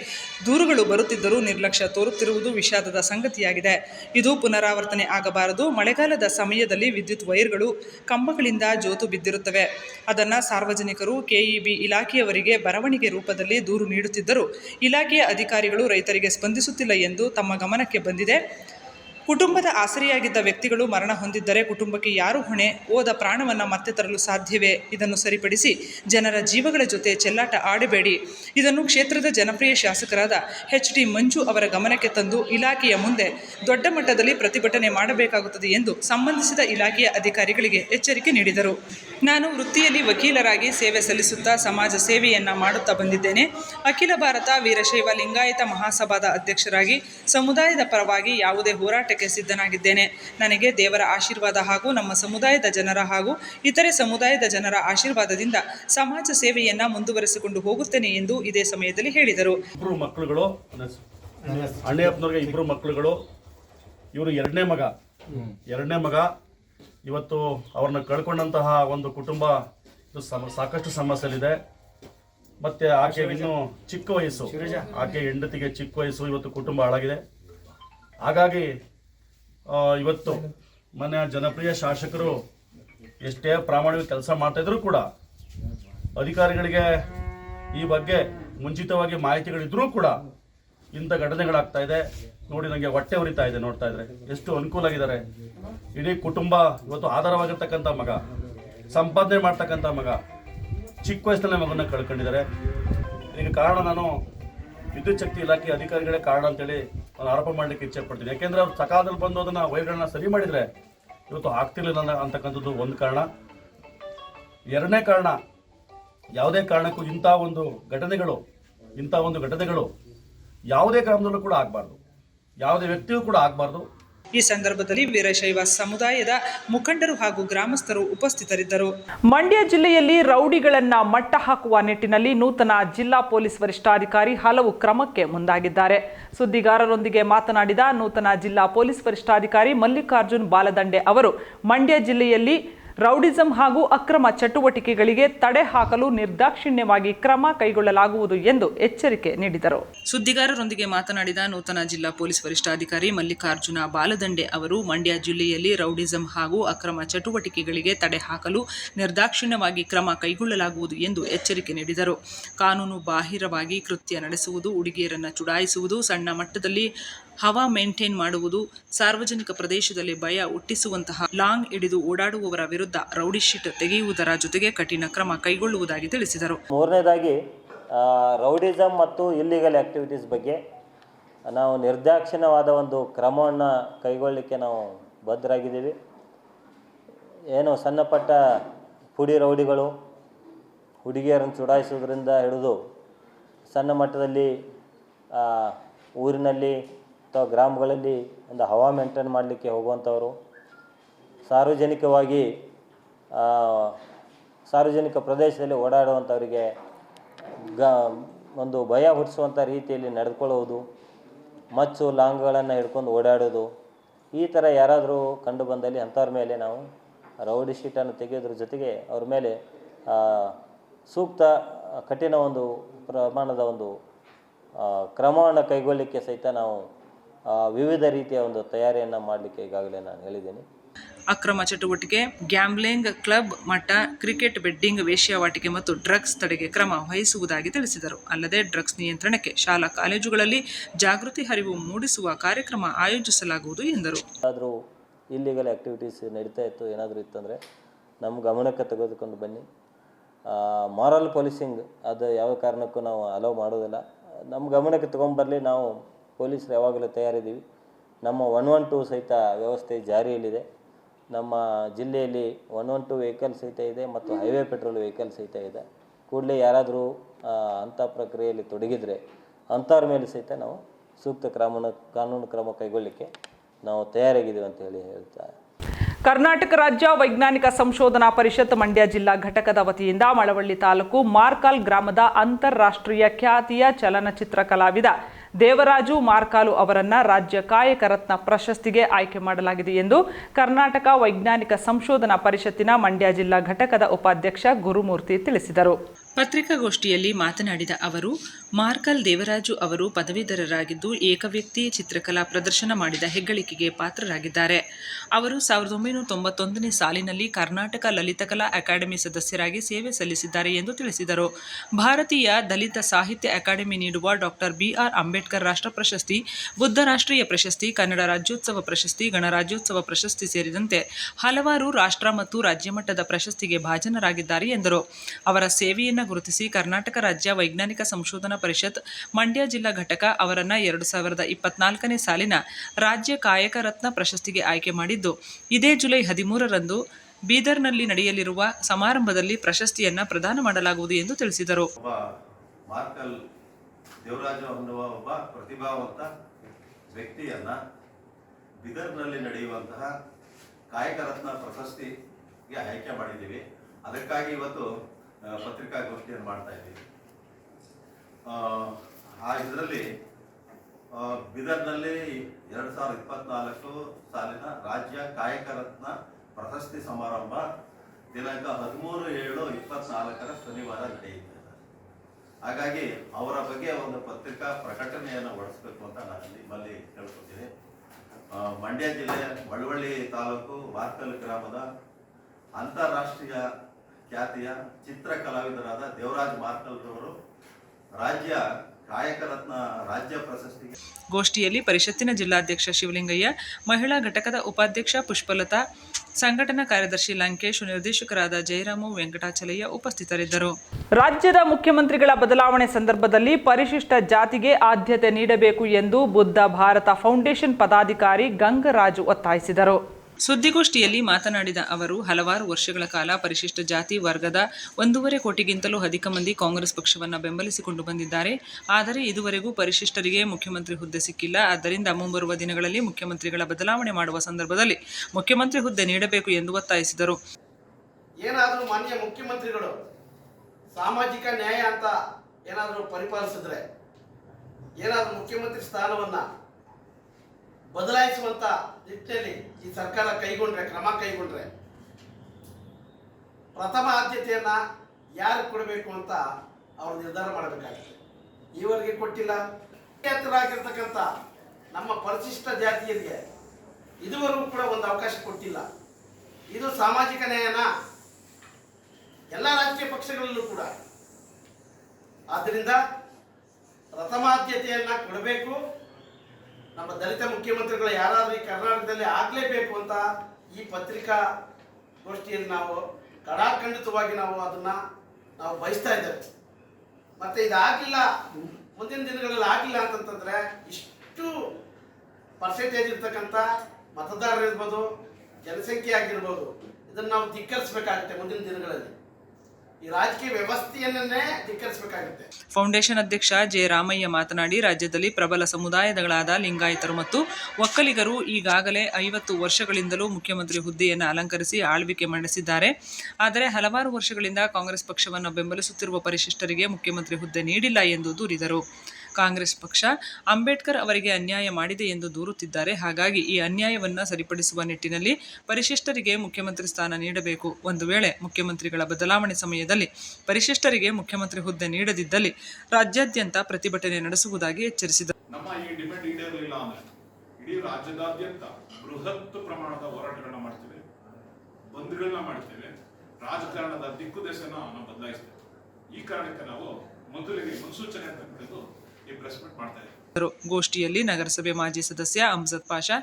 ದೂರುಗಳು ಬರುತ್ತಿದ್ದರೂ ನಿರ್ಲಕ್ಷ್ಯ ತೋರುತ್ತಿರುವುದು ವಿಷಾದದ ಸಂಗತಿಯಾಗಿದೆ. ಇದು ಪುನರಾವರ್ತನೆ ಆಗಬಾರದು. ಮಳೆಗಾಲದ ಸಮಯದಲ್ಲಿ ವಿದ್ಯುತ್ ವೈರ್ಗಳು ಕಂಬಗಳಿಂದ ಜೋತು ಬಿದ್ದಿರುತ್ತವೆ. ಅದನ್ನು ಸಾರ್ವಜನಿಕರು, ಕೆಇಬಿ ಇಲಾಖೆಯವರಿಗೆ ಬರವಣಿಗೆ ರೂಪದಲ್ಲಿ ದೂರು ನೀಡುತ್ತಿದ್ದರೂ ಇಲಾಖೆಯ ಅಧಿಕಾರಿಗಳು ರೈತರಿಗೆ ಸ್ಪಂದಿಸುತ್ತಿಲ್ಲ ಎಂದು ತಮ್ಮ ಗಮನಕ್ಕೆ ಬಂದಿದೆ. ಕುಟುಂಬದ ಆಸರೆಯಾಗಿದ್ದ ವ್ಯಕ್ತಿಗಳು ಮರಣ ಹೊಂದಿದ್ದರೆ ಕುಟುಂಬಕ್ಕೆ ಯಾರು ಹೊಣೆ? ಓದ ಪ್ರಾಣವನ್ನು ಮತ್ತೆ ತರಲು ಸಾಧ್ಯವೇ? ಇದನ್ನು ಸರಿಪಡಿಸಿ ಜನರ ಜೀವಗಳ ಜೊತೆ ಚೆಲ್ಲಾಟ ಆಡಬೇಡಿ. ಇದನ್ನು ಕ್ಷೇತ್ರದ ಜನಪ್ರಿಯ ಶಾಸಕರಾದ ಎಚ್ ಡಿ ಮಂಜು ಅವರ ಗಮನಕ್ಕೆ ತಂದು ಇಲಾಖೆಯ ಮುಂದೆ ದೊಡ್ಡ ಮಟ್ಟದಲ್ಲಿ ಪ್ರತಿಭಟನೆ ಮಾಡಬೇಕಾಗುತ್ತದೆ ಎಂದು ಸಂಬಂಧಿಸಿದ ಇಲಾಖೆಯ ಅಧಿಕಾರಿಗಳಿಗೆ ಎಚ್ಚರಿಕೆ ನೀಡಿದರು. ನಾನು ವೃತ್ತಿಯಲ್ಲಿ ವಕೀಲರಾಗಿ ಸೇವೆ ಸಲ್ಲಿಸುತ್ತಾ ಸಮಾಜ ಸೇವೆಯನ್ನ ಮಾಡುತ್ತಾ ಬಂದಿದ್ದೇನೆ. ಅಖಿಲ ಭಾರತ ವೀರಶೈವ ಲಿಂಗಾಯತ ಮಹಾಸಭಾದ ಅಧ್ಯಕ್ಷರಾಗಿ, ಸಮುದಾಯದ ಪರವಾಗಿ ಯಾವುದೇ ಹೋರಾಟಕ್ಕೆ ಸಿದ್ಧನಾಗಿದ್ದೇನೆ. ನನಗೆ ದೇವರ ಆಶೀರ್ವಾದ ಹಾಗೂ ನಮ್ಮ ಸಮುದಾಯದ ಜನರ ಹಾಗೂ ಇತರೆ ಸಮುದಾಯದ ಜನರ ಆಶೀರ್ವಾದದಿಂದ ಸಮಾಜ ಸೇವೆಯನ್ನ ಮುಂದುವರೆಸಿಕೊಂಡು ಹೋಗುತ್ತೇನೆ ಎಂದು ಇದೇ ಸಮಯದಲ್ಲಿ ಹೇಳಿದರು. ಇಬ್ಬರು ಮಕ್ಕಳುಗಳು ಅಣ್ಣಯ್ಯಪ್ಪನವ್ರಿಗೆ ಇಬ್ಬರು ಮಕ್ಕಳುಗಳು. ಇವರು ಎರಡನೇ ಮಗ. ಎರಡನೇ ಮಗ. ಇವತ್ತು ಅವ್ರನ್ನ ಕಳ್ಕೊಂಡಂತಹ ಒಂದು ಕುಟುಂಬ ಇದು ಸಮ ಸಾಕಷ್ಟು ಸಮಸ್ಯೆಲಿದೆ ಮತ್ತೆ ಆಕೆ ಇನ್ನು ಚಿಕ್ಕ ವಯಸ್ಸು. ಆಕೆ ಹೆಂಡತಿಗೆ ಚಿಕ್ಕ ವಯಸ್ಸು ಇವತ್ತು ಕುಟುಂಬ ಹಾಳಾಗಿದೆ. ಹಾಗಾಗಿ ಇವತ್ತು ಮನೆಯ ಜನಪ್ರಿಯ ಶಾಸಕರು ಎಷ್ಟೇ ಪ್ರಾಮಾಣಿಕ ಕೆಲಸ ಮಾಡ್ತಾಯಿದ್ರು ಕೂಡ ಅಧಿಕಾರಿಗಳಿಗೆ ಈ ಬಗ್ಗೆ ಮುಂಚಿತವಾಗಿ ಮಾಹಿತಿಗಳಿದ್ರೂ ಕೂಡ ಇಂಥ ಘಟನೆಗಳಾಗ್ತಾ ಇದೆ. ನೋಡಿ ನನಗೆ ಹೊಟ್ಟೆ ಉರಿತಾ ಇದೆ ನೋಡ್ತಾ ಇದ್ರೆ. ಎಷ್ಟು ಅನುಕೂಲ ಆಗಿದ್ದಾರೆ. ಇಡೀ ಕುಟುಂಬ ಇವತ್ತು ಆಧಾರವಾಗಿರ್ತಕ್ಕಂಥ ಮಗ, ಸಂಪಾದನೆ ಮಾಡ್ತಕ್ಕಂಥ ಮಗ, ಚಿಕ್ಕ ವಯಸ್ಸಿನಲ್ಲೇ ಮಗನ ಕಳ್ಕೊಂಡಿದ್ದಾರೆ. ಇದಕ್ಕೆ ಕಾರಣ ನಾನು ವಿದ್ಯುತ್ ಶಕ್ತಿ ಇಲಾಖೆ ಅಧಿಕಾರಿಗಳೇ ಕಾರಣ ಅಂತೇಳಿ ನಾನು ಆರೋಪ ಮಾಡಲಿಕ್ಕೆ ಇಚ್ಛೆ ಪಡ್ತೀನಿ. ಯಾಕೆಂದ್ರೆ ಅವ್ರು ಸಕಾಲದಲ್ಲಿ ಬಂದು ಅದನ್ನ ವೈರ್ಗಳನ್ನ ಸರಿ ಮಾಡಿದ್ರೆ ಇವತ್ತು ಆಗ್ತಿರ್ಲಿಲ್ಲ ಅಂತಕ್ಕಂಥದ್ದು ಒಂದು ಕಾರಣ. ಎರಡನೇ ಕಾರಣ, ಯಾವುದೇ ಕಾರಣಕ್ಕೂ ಇಂಥ ಒಂದು ಘಟನೆಗಳು, ಇಂಥ ಒಂದು ಘಟನೆಗಳು ಯಾವುದೇ ಕಾರಣದಲ್ಲೂ ಕೂಡ ಆಗಬಾರ್ದು. ಯಾವುದೇ ವ್ಯಕ್ತಿಯೂ ಕೂಡ ಆಗಬಾರ್ದು. ಈ ಸಂದರ್ಭದಲ್ಲಿ ವೀರಶೈವ ಸಮುದಾಯದ ಮುಖಂಡರು ಹಾಗೂ ಗ್ರಾಮಸ್ಥರು ಉಪಸ್ಥಿತರಿದ್ದರು. ಮಂಡ್ಯ ಜಿಲ್ಲೆಯಲ್ಲಿ ರೌಡಿಗಳನ್ನ ಮಟ್ಟ ಹಾಕುವ ನಿಟ್ಟಿನಲ್ಲಿ ನೂತನ ಜಿಲ್ಲಾ ಪೊಲೀಸ್ ವರಿಷ್ಠಾಧಿಕಾರಿ ಹಲವು ಕ್ರಮಕ್ಕೆ ಮುಂದಾಗಿದ್ದಾರೆ. ಸುದ್ದಿಗಾರರೊಂದಿಗೆ ಮಾತನಾಡಿದ ನೂತನ ಜಿಲ್ಲಾ ಪೊಲೀಸ್ ವರಿಷ್ಠಾಧಿಕಾರಿ ಮಲ್ಲಿಕಾರ್ಜುನ್ ಬಾಲದಂಡೆ ಅವರು, ಮಂಡ್ಯ ಜಿಲ್ಲೆಯಲ್ಲಿ ರೌಡಿಸಂ ಹಾಗೂ ಅಕ್ರಮ ಚಟುವಟಿಕೆಗಳಿಗೆ ತಡೆ ಹಾಕಲು ನಿರ್ದಾಕ್ಷಿಣ್ಯವಾಗಿ ಕ್ರಮ ಕೈಗೊಳ್ಳಲಾಗುವುದು ಎಂದು ಎಚ್ಚರಿಕೆ ನೀಡಿದರು. ಸುದ್ದಿಗಾರರೊಂದಿಗೆ ಮಾತನಾಡಿದ ನೂತನ ಜಿಲ್ಲಾ ಪೊಲೀಸ್ ವರಿಷ್ಠಾಧಿಕಾರಿ ಮಲ್ಲಿಕಾರ್ಜುನ ಬಾಲದಂಡೆ ಅವರು, ಮಂಡ್ಯ ಜಿಲ್ಲೆಯಲ್ಲಿ ರೌಡಿಸಂ ಹಾಗೂ ಅಕ್ರಮ ಚಟುವಟಿಕೆಗಳಿಗೆ ತಡೆ ಹಾಕಲು ನಿರ್ದಾಕ್ಷಿಣ್ಯವಾಗಿ ಕ್ರಮ ಕೈಗೊಳ್ಳಲಾಗುವುದು ಎಂದು ಎಚ್ಚರಿಕೆ ನೀಡಿದರು. ಕಾನೂನು ಬಾಹಿರವಾಗಿ ಕೃತ್ಯ ನಡೆಸುವುದು, ಹುಡುಗಿಯರನ್ನು ಚುಡಾಯಿಸುವುದು, ಸಣ್ಣ ಮಟ್ಟದಲ್ಲಿ ಹವಾ ಮೇಂಟೈನ್ ಮಾಡುವುದು ಸಾರ್ವಜನಿಕ ಪ್ರದೇಶದಲ್ಲಿ ಭಯ ಹುಟ್ಟಿಸುವಂತಹ ಲಾಂಗ್ ಹಿಡಿದು ಓಡಾಡುವವರ ವಿರುದ್ಧ ರೌಡಿ ಶೀಟ್ ತೆಗೆಯುವುದರ ಜೊತೆಗೆ ಕಠಿಣ ಕ್ರಮ ಕೈಗೊಳ್ಳುವುದಾಗಿ ತಿಳಿಸಿದರು. ಮೂರನೇದಾಗಿ ರೌಡಿಸಮ್ ಮತ್ತು ಇಲ್ಲಿಗಲ್ ಆ್ಯಕ್ಟಿವಿಟೀಸ್ ಬಗ್ಗೆ ನಾವು ನಿರ್ದಾಕ್ಷಿಣ್ಯವಾದ ಒಂದು ಕ್ರಮವನ್ನು ಕೈಗೊಳ್ಳಲಿಕ್ಕೆ ನಾವು ಬದ್ಧರಾಗಿದ್ದೀವಿ. ಏನು ಸಣ್ಣ ಪಟ್ಟ ಪುಡಿ ರೌಡಿಗಳು ಹುಡುಗಿಯರನ್ನು ಚುಡಾಯಿಸೋದ್ರಿಂದ ಹಿಡಿದು ಸಣ್ಣ ಮಟ್ಟದಲ್ಲಿ ಊರಿನಲ್ಲಿ ಅಥವಾ ಗ್ರಾಮಗಳಲ್ಲಿ ಒಂದು ಹವಾ ಮೇಂಟೈನ್ ಮಾಡಲಿಕ್ಕೆ ಹೋಗುವಂಥವರು, ಸಾರ್ವಜನಿಕವಾಗಿ ಸಾರ್ವಜನಿಕ ಪ್ರದೇಶದಲ್ಲಿ ಓಡಾಡುವಂಥವರಿಗೆ ಗ, ಒಂದು ಭಯ ಹುಟ್ಟಿಸುವಂಥ ರೀತಿಯಲ್ಲಿ ನಡೆದುಕೊಳ್ಳುವುದು, ಮಚ್ಚು, ಲಾಂಗ್ಗಳನ್ನು ಹಿಡ್ಕೊಂಡು ಓಡಾಡೋದು ಈ ಥರ ಯಾರಾದರೂ ಕಂಡು ಬಂದಲ್ಲಿ ಅಂಥವ್ರ ಮೇಲೆ ನಾವು ರೌಡಿ ಶೀಟನ್ನು ತೆಗೆಯೋದ್ರ ಜೊತೆಗೆ ಅವ್ರ ಮೇಲೆ ಸೂಕ್ತ, ಕಠಿಣ ಒಂದು ಪ್ರಮಾಣದ ಒಂದು ಕ್ರಮವನ್ನು ಕೈಗೊಳ್ಳಲಿಕ್ಕೆ ಸಹಿತ ನಾವು ವಿವಿಧ ರೀತಿಯ ಒಂದು ತಯಾರಿಯನ್ನು ಮಾಡಲಿಕ್ಕೆ ಈಗಾಗಲೇ ನಾನು ಹೇಳಿದ್ದೀನಿ. ಅಕ್ರಮ ಚಟುವಟಿಕೆ ಗ್ಯಾಂಬ್ಲಿಂಗ್ ಕ್ಲಬ್ ಮಟ್ಟ ಕ್ರಿಕೆಟ್ ಬೆಡ್ಡಿಂಗ್ ವೇಶ್ಯಾವಾಟಿಕೆ ಮತ್ತು ಡ್ರಗ್ಸ್ ತಡೆಗೆ ಕ್ರಮ ವಹಿಸುವುದಾಗಿ ತಿಳಿಸಿದರು. ಅಲ್ಲದೆ ಡ್ರಗ್ಸ್ ನಿಯಂತ್ರಣಕ್ಕೆ ಶಾಲಾ ಕಾಲೇಜುಗಳಲ್ಲಿ ಜಾಗೃತಿ ಹರಿವು ಮೂಡಿಸುವ ಕಾರ್ಯಕ್ರಮ ಆಯೋಜಿಸಲಾಗುವುದು ಎಂದರು. ಆದರೂ ಇಲ್ಲಿಗಲ್ ಆ್ಯಕ್ಟಿವಿಟೀಸ್ ನಡೀತಾ ಇತ್ತು ಏನಾದರೂ ಇತ್ತಂದರೆ ನಮ್ಮ ಗಮನಕ್ಕೆ ತೆಗೆದುಕೊಂಡು ಬನ್ನಿ. ಮಾರಲ್ ಪೊಲೀಸಿಂಗ್ ಅದು ಯಾವ ಕಾರಣಕ್ಕೂ ನಾವು ಅಲೋ ಮಾಡೋದಿಲ್ಲ. ನಮ್ಮ ಗಮನಕ್ಕೆ ತೊಗೊಂಬರಲಿ ನಾವು ಪೊಲೀಸರು ಯಾವಾಗಲೂ ತಯಾರಿದ್ದೀವಿ. ನಮ್ಮ ಒನ್ ಒನ್ ಟೂ ಸಹಿತ ವ್ಯವಸ್ಥೆ ಜಾರಿಯಲ್ಲಿದೆ. ನಮ್ಮ ಜಿಲ್ಲೆಯಲ್ಲಿ ಒನ್ ಒನ್ ಟು ವೆಹಿಕಲ್ ಸಹಿತ ಇದೆ ಮತ್ತು ಹೈವೇ ಪೆಟ್ರೋಲ್ ವೆಹಿಕಲ್ ಸಹಿತ ಇದೆ. ಕೂಡಲೇ ಯಾರಾದರೂ ಅಂಥ ಪ್ರಕ್ರಿಯೆಯಲ್ಲಿ ತೊಡಗಿದರೆ ಅಂಥವ್ರ ಮೇಲೆ ಸಹಿತ ನಾವು ಸೂಕ್ತ ಕ್ರಮನ, ಕಾನೂನು ಕ್ರಮ ಕೈಗೊಳ್ಳಲಿಕ್ಕೆ ನಾವು ತಯಾರಾಗಿದ್ದೀವಿ ಅಂತ ಹೇಳಿ ಹೇಳ್ತಾ. ಕರ್ನಾಟಕ ರಾಜ್ಯ ವೈಜ್ಞಾನಿಕ ಸಂಶೋಧನಾ ಪರಿಷತ್ ಮಂಡ್ಯ ಜಿಲ್ಲಾ ಘಟಕದ ವತಿಯಿಂದ ಮಳವಳ್ಳಿ ತಾಲೂಕು ಮಾರ್ಕಾಲ್ ಗ್ರಾಮದ ಅಂತಾರಾಷ್ಟ್ರೀಯ ಖ್ಯಾತಿಯ ಚಲನಚಿತ್ರ ಕಲಾವಿದ ದೇವರಾಜು ಮಾರ್ಕಾಲು ಅವರನ್ನ ರಾಜ್ಯ ಕಾಯಕ ರತ್ನ ಪ್ರಶಸ್ತಿಗೆ ಆಯ್ಕೆ ಮಾಡಲಾಗಿದೆ ಎಂದು ಕರ್ನಾಟಕ ವೈಜ್ಞಾನಿಕ ಸಂಶೋಧನಾ ಪರಿಷತ್ತಿನ ಮಂಡ್ಯ ಜಿಲ್ಲಾ ಘಟಕದ ಉಪಾಧ್ಯಕ್ಷ ಗುರುಮೂರ್ತಿ ತಿಳಿಸಿದರು. ಪತ್ರಿಕಾಗೋಷ್ಠಿಯಲ್ಲಿ ಮಾತನಾಡಿದ ಅವರು, ಮಾರ್ಕಲ್ ದೇವರಾಜು ಅವರು ಪದವೀಧರರಾಗಿದ್ದು ಏಕವ್ಯಕ್ತಿ ಚಿತ್ರಕಲಾ ಪ್ರದರ್ಶನ ಮಾಡಿದ ಹೆಗ್ಗಳಿಕೆಗೆ ಪಾತ್ರರಾಗಿದ್ದಾರೆ. ಅವರು ಸಾವಿರದ ಒಂಬೈನೂರ ತೊಂಬತ್ತೊಂದನೇ ಸಾಲಿನಲ್ಲಿ ಕರ್ನಾಟಕ ಲಲಿತಕಲಾ ಅಕಾಡೆಮಿ ಸದಸ್ಯರಾಗಿ ಸೇವೆ ಸಲ್ಲಿಸಿದ್ದಾರೆ ಎಂದು ತಿಳಿಸಿದರು. ಭಾರತೀಯ ದಲಿತ ಸಾಹಿತ್ಯ ಅಕಾಡೆಮಿ ನೀಡುವ ಡಾಕ್ಟರ್ ಬಿಆರ್ ಅಂಬೇಡ್ಕರ್ ರಾಷ್ಟ್ರ ಪ್ರಶಸ್ತಿ, ಬುದ್ಧ ರಾಷ್ಟ್ರೀಯ ಪ್ರಶಸ್ತಿ, ಕನ್ನಡ ರಾಜ್ಯೋತ್ಸವ ಪ್ರಶಸ್ತಿ, ಗಣರಾಜ್ಯೋತ್ಸವ ಪ್ರಶಸ್ತಿ ಸೇರಿದಂತೆ ಹಲವಾರು ರಾಷ್ಟ್ರ ಮತ್ತು ರಾಜ್ಯ ಮಟ್ಟದ ಪ್ರಶಸ್ತಿಗೆ ಭಾಜನರಾಗಿದ್ದಾರೆ ಎಂದರು. ಅವರ ಸೇವೆಯನ್ನು ಗುರುತಿಸಿ ಕರ್ನಾಟಕ ರಾಜ್ಯ ವೈಜ್ಞಾನಿಕ ಸಂಶೋಧನಾ ಪರಿಷತ್ ಮಂಡ್ಯ ಜಿಲ್ಲಾ ಘಟಕ ಅವರನ್ನು ಎರಡು ಸಾವಿರದ ಇಪ್ಪತ್ನಾಲ್ಕನೇ ಸಾಲಿನ ರಾಜ್ಯ ಕಾಯಕ ರತ್ನ ಪ್ರಶಸ್ತಿಗೆ ಆಯ್ಕೆ ಮಾಡಿದ್ದು. ಇದೇ ಜುಲೈ ಹದಿಮೂರರಂದು ಬೀದರ್ನಲ್ಲಿ ನಡೆಯಲಿರುವ ಸಮಾರಂಭದಲ್ಲಿ ಪ್ರಶಸ್ತಿಯನ್ನು ಪ್ರದಾನ ಮಾಡಲಾಗುವುದು ಎಂದು ತಿಳಿಸಿದರು. ಒಬ್ಬ ಪ್ರತಿಭಾವಂತ ವ್ಯಕ್ತಿಯನ್ನ ಬಿದರ್ನಲ್ಲಿ ನಡೆಯುವಂತಹ ಪ್ರಶಸ್ತಿಗೆ ಆಯ್ಕೆ ಮಾಡಿದ್ದೀವಿ. ಅದಕ್ಕಾಗಿ ಇವತ್ತು ಪತ್ರಿಕಾಗೋಷ್ಠಿಯನ್ನು ಮಾಡ್ತಾ ಇದ್ದೀವಿ. ಆ, ಇದರಲ್ಲಿ ಬಿದರ್ನಲ್ಲಿ ಎರಡು ಸಾವಿರದ ಇಪ್ಪತ್ನಾಲ್ಕು ಸಾಲಿನ ರಾಜ್ಯ ಕಾಯಕ ರತ್ನ ಪ್ರಶಸ್ತಿ ಸಮಾರಂಭ ದಿನಾಂಕ ಹದಿಮೂರು ಏಳು ಇಪ್ಪತ್ನಾಲ್ಕರ ಶನಿವಾರ ನಡೆಯುತ್ತೆ. ಹಾಗಾಗಿ ಅವರ ಬಗ್ಗೆ ಒಂದು ಪತ್ರಿಕಾ ಪ್ರಕಟಣೆಯನ್ನು ಹೊರಡಿಸ್ಬೇಕು ಅಂತ ನಾನು ನಿಮ್ಮಲ್ಲಿ ಕೇಳ್ಕೊತೀನಿ. ಮಂಡ್ಯ ಜಿಲ್ಲೆಯ ಮಳವಳ್ಳಿ ತಾಲೂಕು ವಾರ್ಕಲ್ ಗ್ರಾಮದ ಅಂತಾರಾಷ್ಟ್ರೀಯ ಖ್ಯಾತಿಯ ಚಿತ್ರ ಕಲಾವಿದರಾದ ದೇವರಾಜ್ ಮಾರ್ಕಲ್ ರವರು ರಾಜ್ಯ ಕಾಯಕ ರತ್ನ ರಾಜ್ಯ ಪ್ರಶಸ್ತಿ ಗೋಷ್ಠಿಯಲ್ಲಿ ಪರಿಷತ್ತಿನ ಜಿಲ್ಲಾಧ್ಯಕ್ಷ ಶಿವಲಿಂಗಯ್ಯ ಮಹಿಳಾ ಘಟಕದ ಉಪಾಧ್ಯಕ್ಷ ಪುಷ್ಪಲತಾ ಸಂಘಟನಾ ಕಾರ್ಯದರ್ಶಿ ಲಂಕೇಶ್ ನಿರ್ದೇಶಕರಾದ ಜಯರಾಮು ವೆಂಕಟಾಚಲಯ್ಯ ಉಪಸ್ಥಿತರಿದ್ದರು. ರಾಜ್ಯದ ಮುಖ್ಯಮಂತ್ರಿಗಳ ಬದಲಾವಣೆ ಸಂದರ್ಭದಲ್ಲಿ ಪರಿಶಿಷ್ಟ ಜಾತಿಗೆ ಆದ್ಯತೆ ನೀಡಬೇಕು ಎಂದು ಬುದ್ಧ ಭಾರತ ಫೌಂಡೇಶನ್ ಪದಾಧಿಕಾರಿ ಗಂಗರಾಜು ಒತ್ತಾಯಿಸಿದರು. ಸುದ್ದಿಗೋಷ್ಠಿಯಲ್ಲಿ ಮಾತನಾಡಿದ ಅವರು, ಹಲವಾರು ವರ್ಷಗಳ ಕಾಲ ಪರಿಶಿಷ್ಟ ಜಾತಿ ವರ್ಗದ ಒಂದೂವರೆ ಕೋಟಿಗಿಂತಲೂ ಅಧಿಕ ಮಂದಿ ಕಾಂಗ್ರೆಸ್ ಪಕ್ಷವನ್ನು ಬೆಂಬಲಿಸಿಕೊಂಡು ಬಂದಿದ್ದಾರೆ. ಆದರೆ ಇದುವರೆಗೂ ಪರಿಶಿಷ್ಟರಿಗೆ ಮುಖ್ಯಮಂತ್ರಿ ಹುದ್ದೆ ಸಿಕ್ಕಿಲ್ಲ. ಆದ್ದರಿಂದ ಮುಂಬರುವ ದಿನಗಳಲ್ಲಿ ಮುಖ್ಯಮಂತ್ರಿಗಳ ಬದಲಾವಣೆ ಮಾಡುವ ಸಂದರ್ಭದಲ್ಲಿ ಮುಖ್ಯಮಂತ್ರಿ ಹುದ್ದೆ ನೀಡಬೇಕು ಎಂದು ಒತ್ತಾಯಿಸಿದರು. ಏನಾದರೂ ಮಾನ್ಯ ಮುಖ್ಯಮಂತ್ರಿಗಳು ಸಾಮಾಜಿಕ ನ್ಯಾಯ ಅಂತ ಏನಾದರೂ ಪರಿಪಾಲಿಸಿದ್ರೆ, ಏನಾದರೂ ಮುಖ್ಯಮಂತ್ರಿ ಸ್ಥಾನವನ್ನ ಬದಲಾಯಿಸುವಂತ ನಿಟ್ಟಿನಲ್ಲಿ ಈ ಸರ್ಕಾರ ಕೈಗೊಂಡ್ರೆ, ಕ್ರಮ ಕೈಗೊಂಡ್ರೆ ಪ್ರಥಮ ಆದ್ಯತೆಯನ್ನ ಯಾರು ಕೊಡಬೇಕು ಅಂತ ಅವರು ನಿರ್ಧಾರ ಮಾಡಬೇಕಾಗುತ್ತೆ. ಈವರೆಗೆ ಕೊಟ್ಟಿಲ್ಲ. ಹತ್ತಿರಾಗಿರ್ತಕ್ಕಂಥ ನಮ್ಮ ಪರಿಶಿಷ್ಟ ಜಾತಿಯರಿಗೆ ಇದುವರೆಗೂ ಕೂಡ ಒಂದು ಅವಕಾಶ ಕೊಟ್ಟಿಲ್ಲ. ಇದು ಸಾಮಾಜಿಕ ನ್ಯಾಯನ ಎಲ್ಲ ರಾಜಕೀಯ ಪಕ್ಷಗಳಲ್ಲೂ ಕೂಡ. ಆದ್ದರಿಂದ ಪ್ರಥಮಾದ್ಯತೆಯನ್ನ ಕೊಡಬೇಕು. ನಮ್ಮ ದಲಿತ ಮುಖ್ಯಮಂತ್ರಿಗಳು ಯಾರಾದರೂ ಈ ಕರ್ನಾಟಕದಲ್ಲಿ ಆಗಲೇಬೇಕು ಅಂತ ಈ ಪತ್ರಿಕಾ ಗೋಷ್ಠಿಯಲ್ಲಿ ನಾವು ಕಡಾಖಂಡಿತವಾಗಿ ನಾವು ಅದನ್ನು ನಾವು ಬಯಸ್ತಾ ಇದ್ದೇವೆ. ಮತ್ತು ಇದಾಗಿಲ್ಲ ಮುಂದಿನ ದಿನಗಳಲ್ಲಿ ಆಗಿಲ್ಲ ಅಂತಂತಂದರೆ ಇಷ್ಟು ಪರ್ಸೆಂಟೇಜ್ ಇರ್ತಕ್ಕಂಥ ಮತದಾರರಿರ್ಬೋದು, ಜನಸಂಖ್ಯೆ ಆಗಿರ್ಬೋದು, ಇದನ್ನು ನಾವು ಧಿಕ್ಕರಿಸಬೇಕಾಗುತ್ತೆ ಮುಂದಿನ ದಿನಗಳಲ್ಲಿ. ಫೌಂಡೇಶನ್ ಅಧ್ಯಕ್ಷ ಜೆ ರಾಮಯ್ಯ ಮಾತನಾಡಿ, ರಾಜ್ಯದಲ್ಲಿ ಪ್ರಬಲ ಸಮುದಾಯಗಳಾದ ಲಿಂಗಾಯತರು ಮತ್ತು ಒಕ್ಕಲಿಗರು ಈಗಾಗಲೇ ಐವತ್ತು ವರ್ಷಗಳಿಂದಲೂ ಮುಖ್ಯಮಂತ್ರಿ ಹುದ್ದೆಯನ್ನು ಅಲಂಕರಿಸಿ ಆಳ್ವಿಕೆ ಮಾಡಿಸಿದ್ದಾರೆ. ಆದರೆ ಹಲವಾರು ವರ್ಷಗಳಿಂದ ಕಾಂಗ್ರೆಸ್ ಪಕ್ಷವನ್ನು ಬೆಂಬಲಿಸುತ್ತಿರುವ ಪರಿಶಿಷ್ಟರಿಗೆ ಮುಖ್ಯಮಂತ್ರಿ ಹುದ್ದೆ ನೀಡಿಲ್ಲ ಎಂದು ದೂರಿದರು. ಕಾಂಗ್ರೆಸ್ ಪಕ್ಷ ಅಂಬೇಡ್ಕರ್ ಅವರಿಗೆ ಅನ್ಯಾಯ ಮಾಡಿದೆ ಎಂದು ದೂರುತ್ತಿದ್ದಾರೆ. ಹಾಗಾಗಿ ಈ ಅನ್ಯಾಯವನ್ನು ಸರಿಪಡಿಸುವ ನಿಟ್ಟಿನಲ್ಲಿ ಪರಿಶಿಷ್ಟರಿಗೆ ಮುಖ್ಯಮಂತ್ರಿ ಸ್ಥಾನ ನೀಡಬೇಕು. ಒಂದು ವೇಳೆ ಮುಖ್ಯಮಂತ್ರಿಗಳ ಬದಲಾವಣೆ ಸಮಯದಲ್ಲಿ ಪರಿಶಿಷ್ಟರಿಗೆ ಮುಖ್ಯಮಂತ್ರಿ ಹುದ್ದೆ ನೀಡದಿದ್ದಲ್ಲಿ ರಾಜ್ಯಾದ್ಯಂತ ಪ್ರತಿಭಟನೆ ನಡೆಸುವುದಾಗಿ ಎಚ್ಚರಿಸಿದರು ರಾಜಕಾರಣದ ದಿಕ್ಕು ದೇಶನ ಈ ಕಾರಣಕ್ಕೆ ನಾವು ಮೊದಲಿಗೆ ಮುನ್ಸೂಚನೆ ಅಂತ ಮಾಡ್ತಾ ಗೋಷ್ಠಿಯಲ್ಲಿ ನಗರಸಭೆ ಮಾಜಿ ಸದಸ್ಯ ಅಮ್ಜದ್ ಪಾಷಾ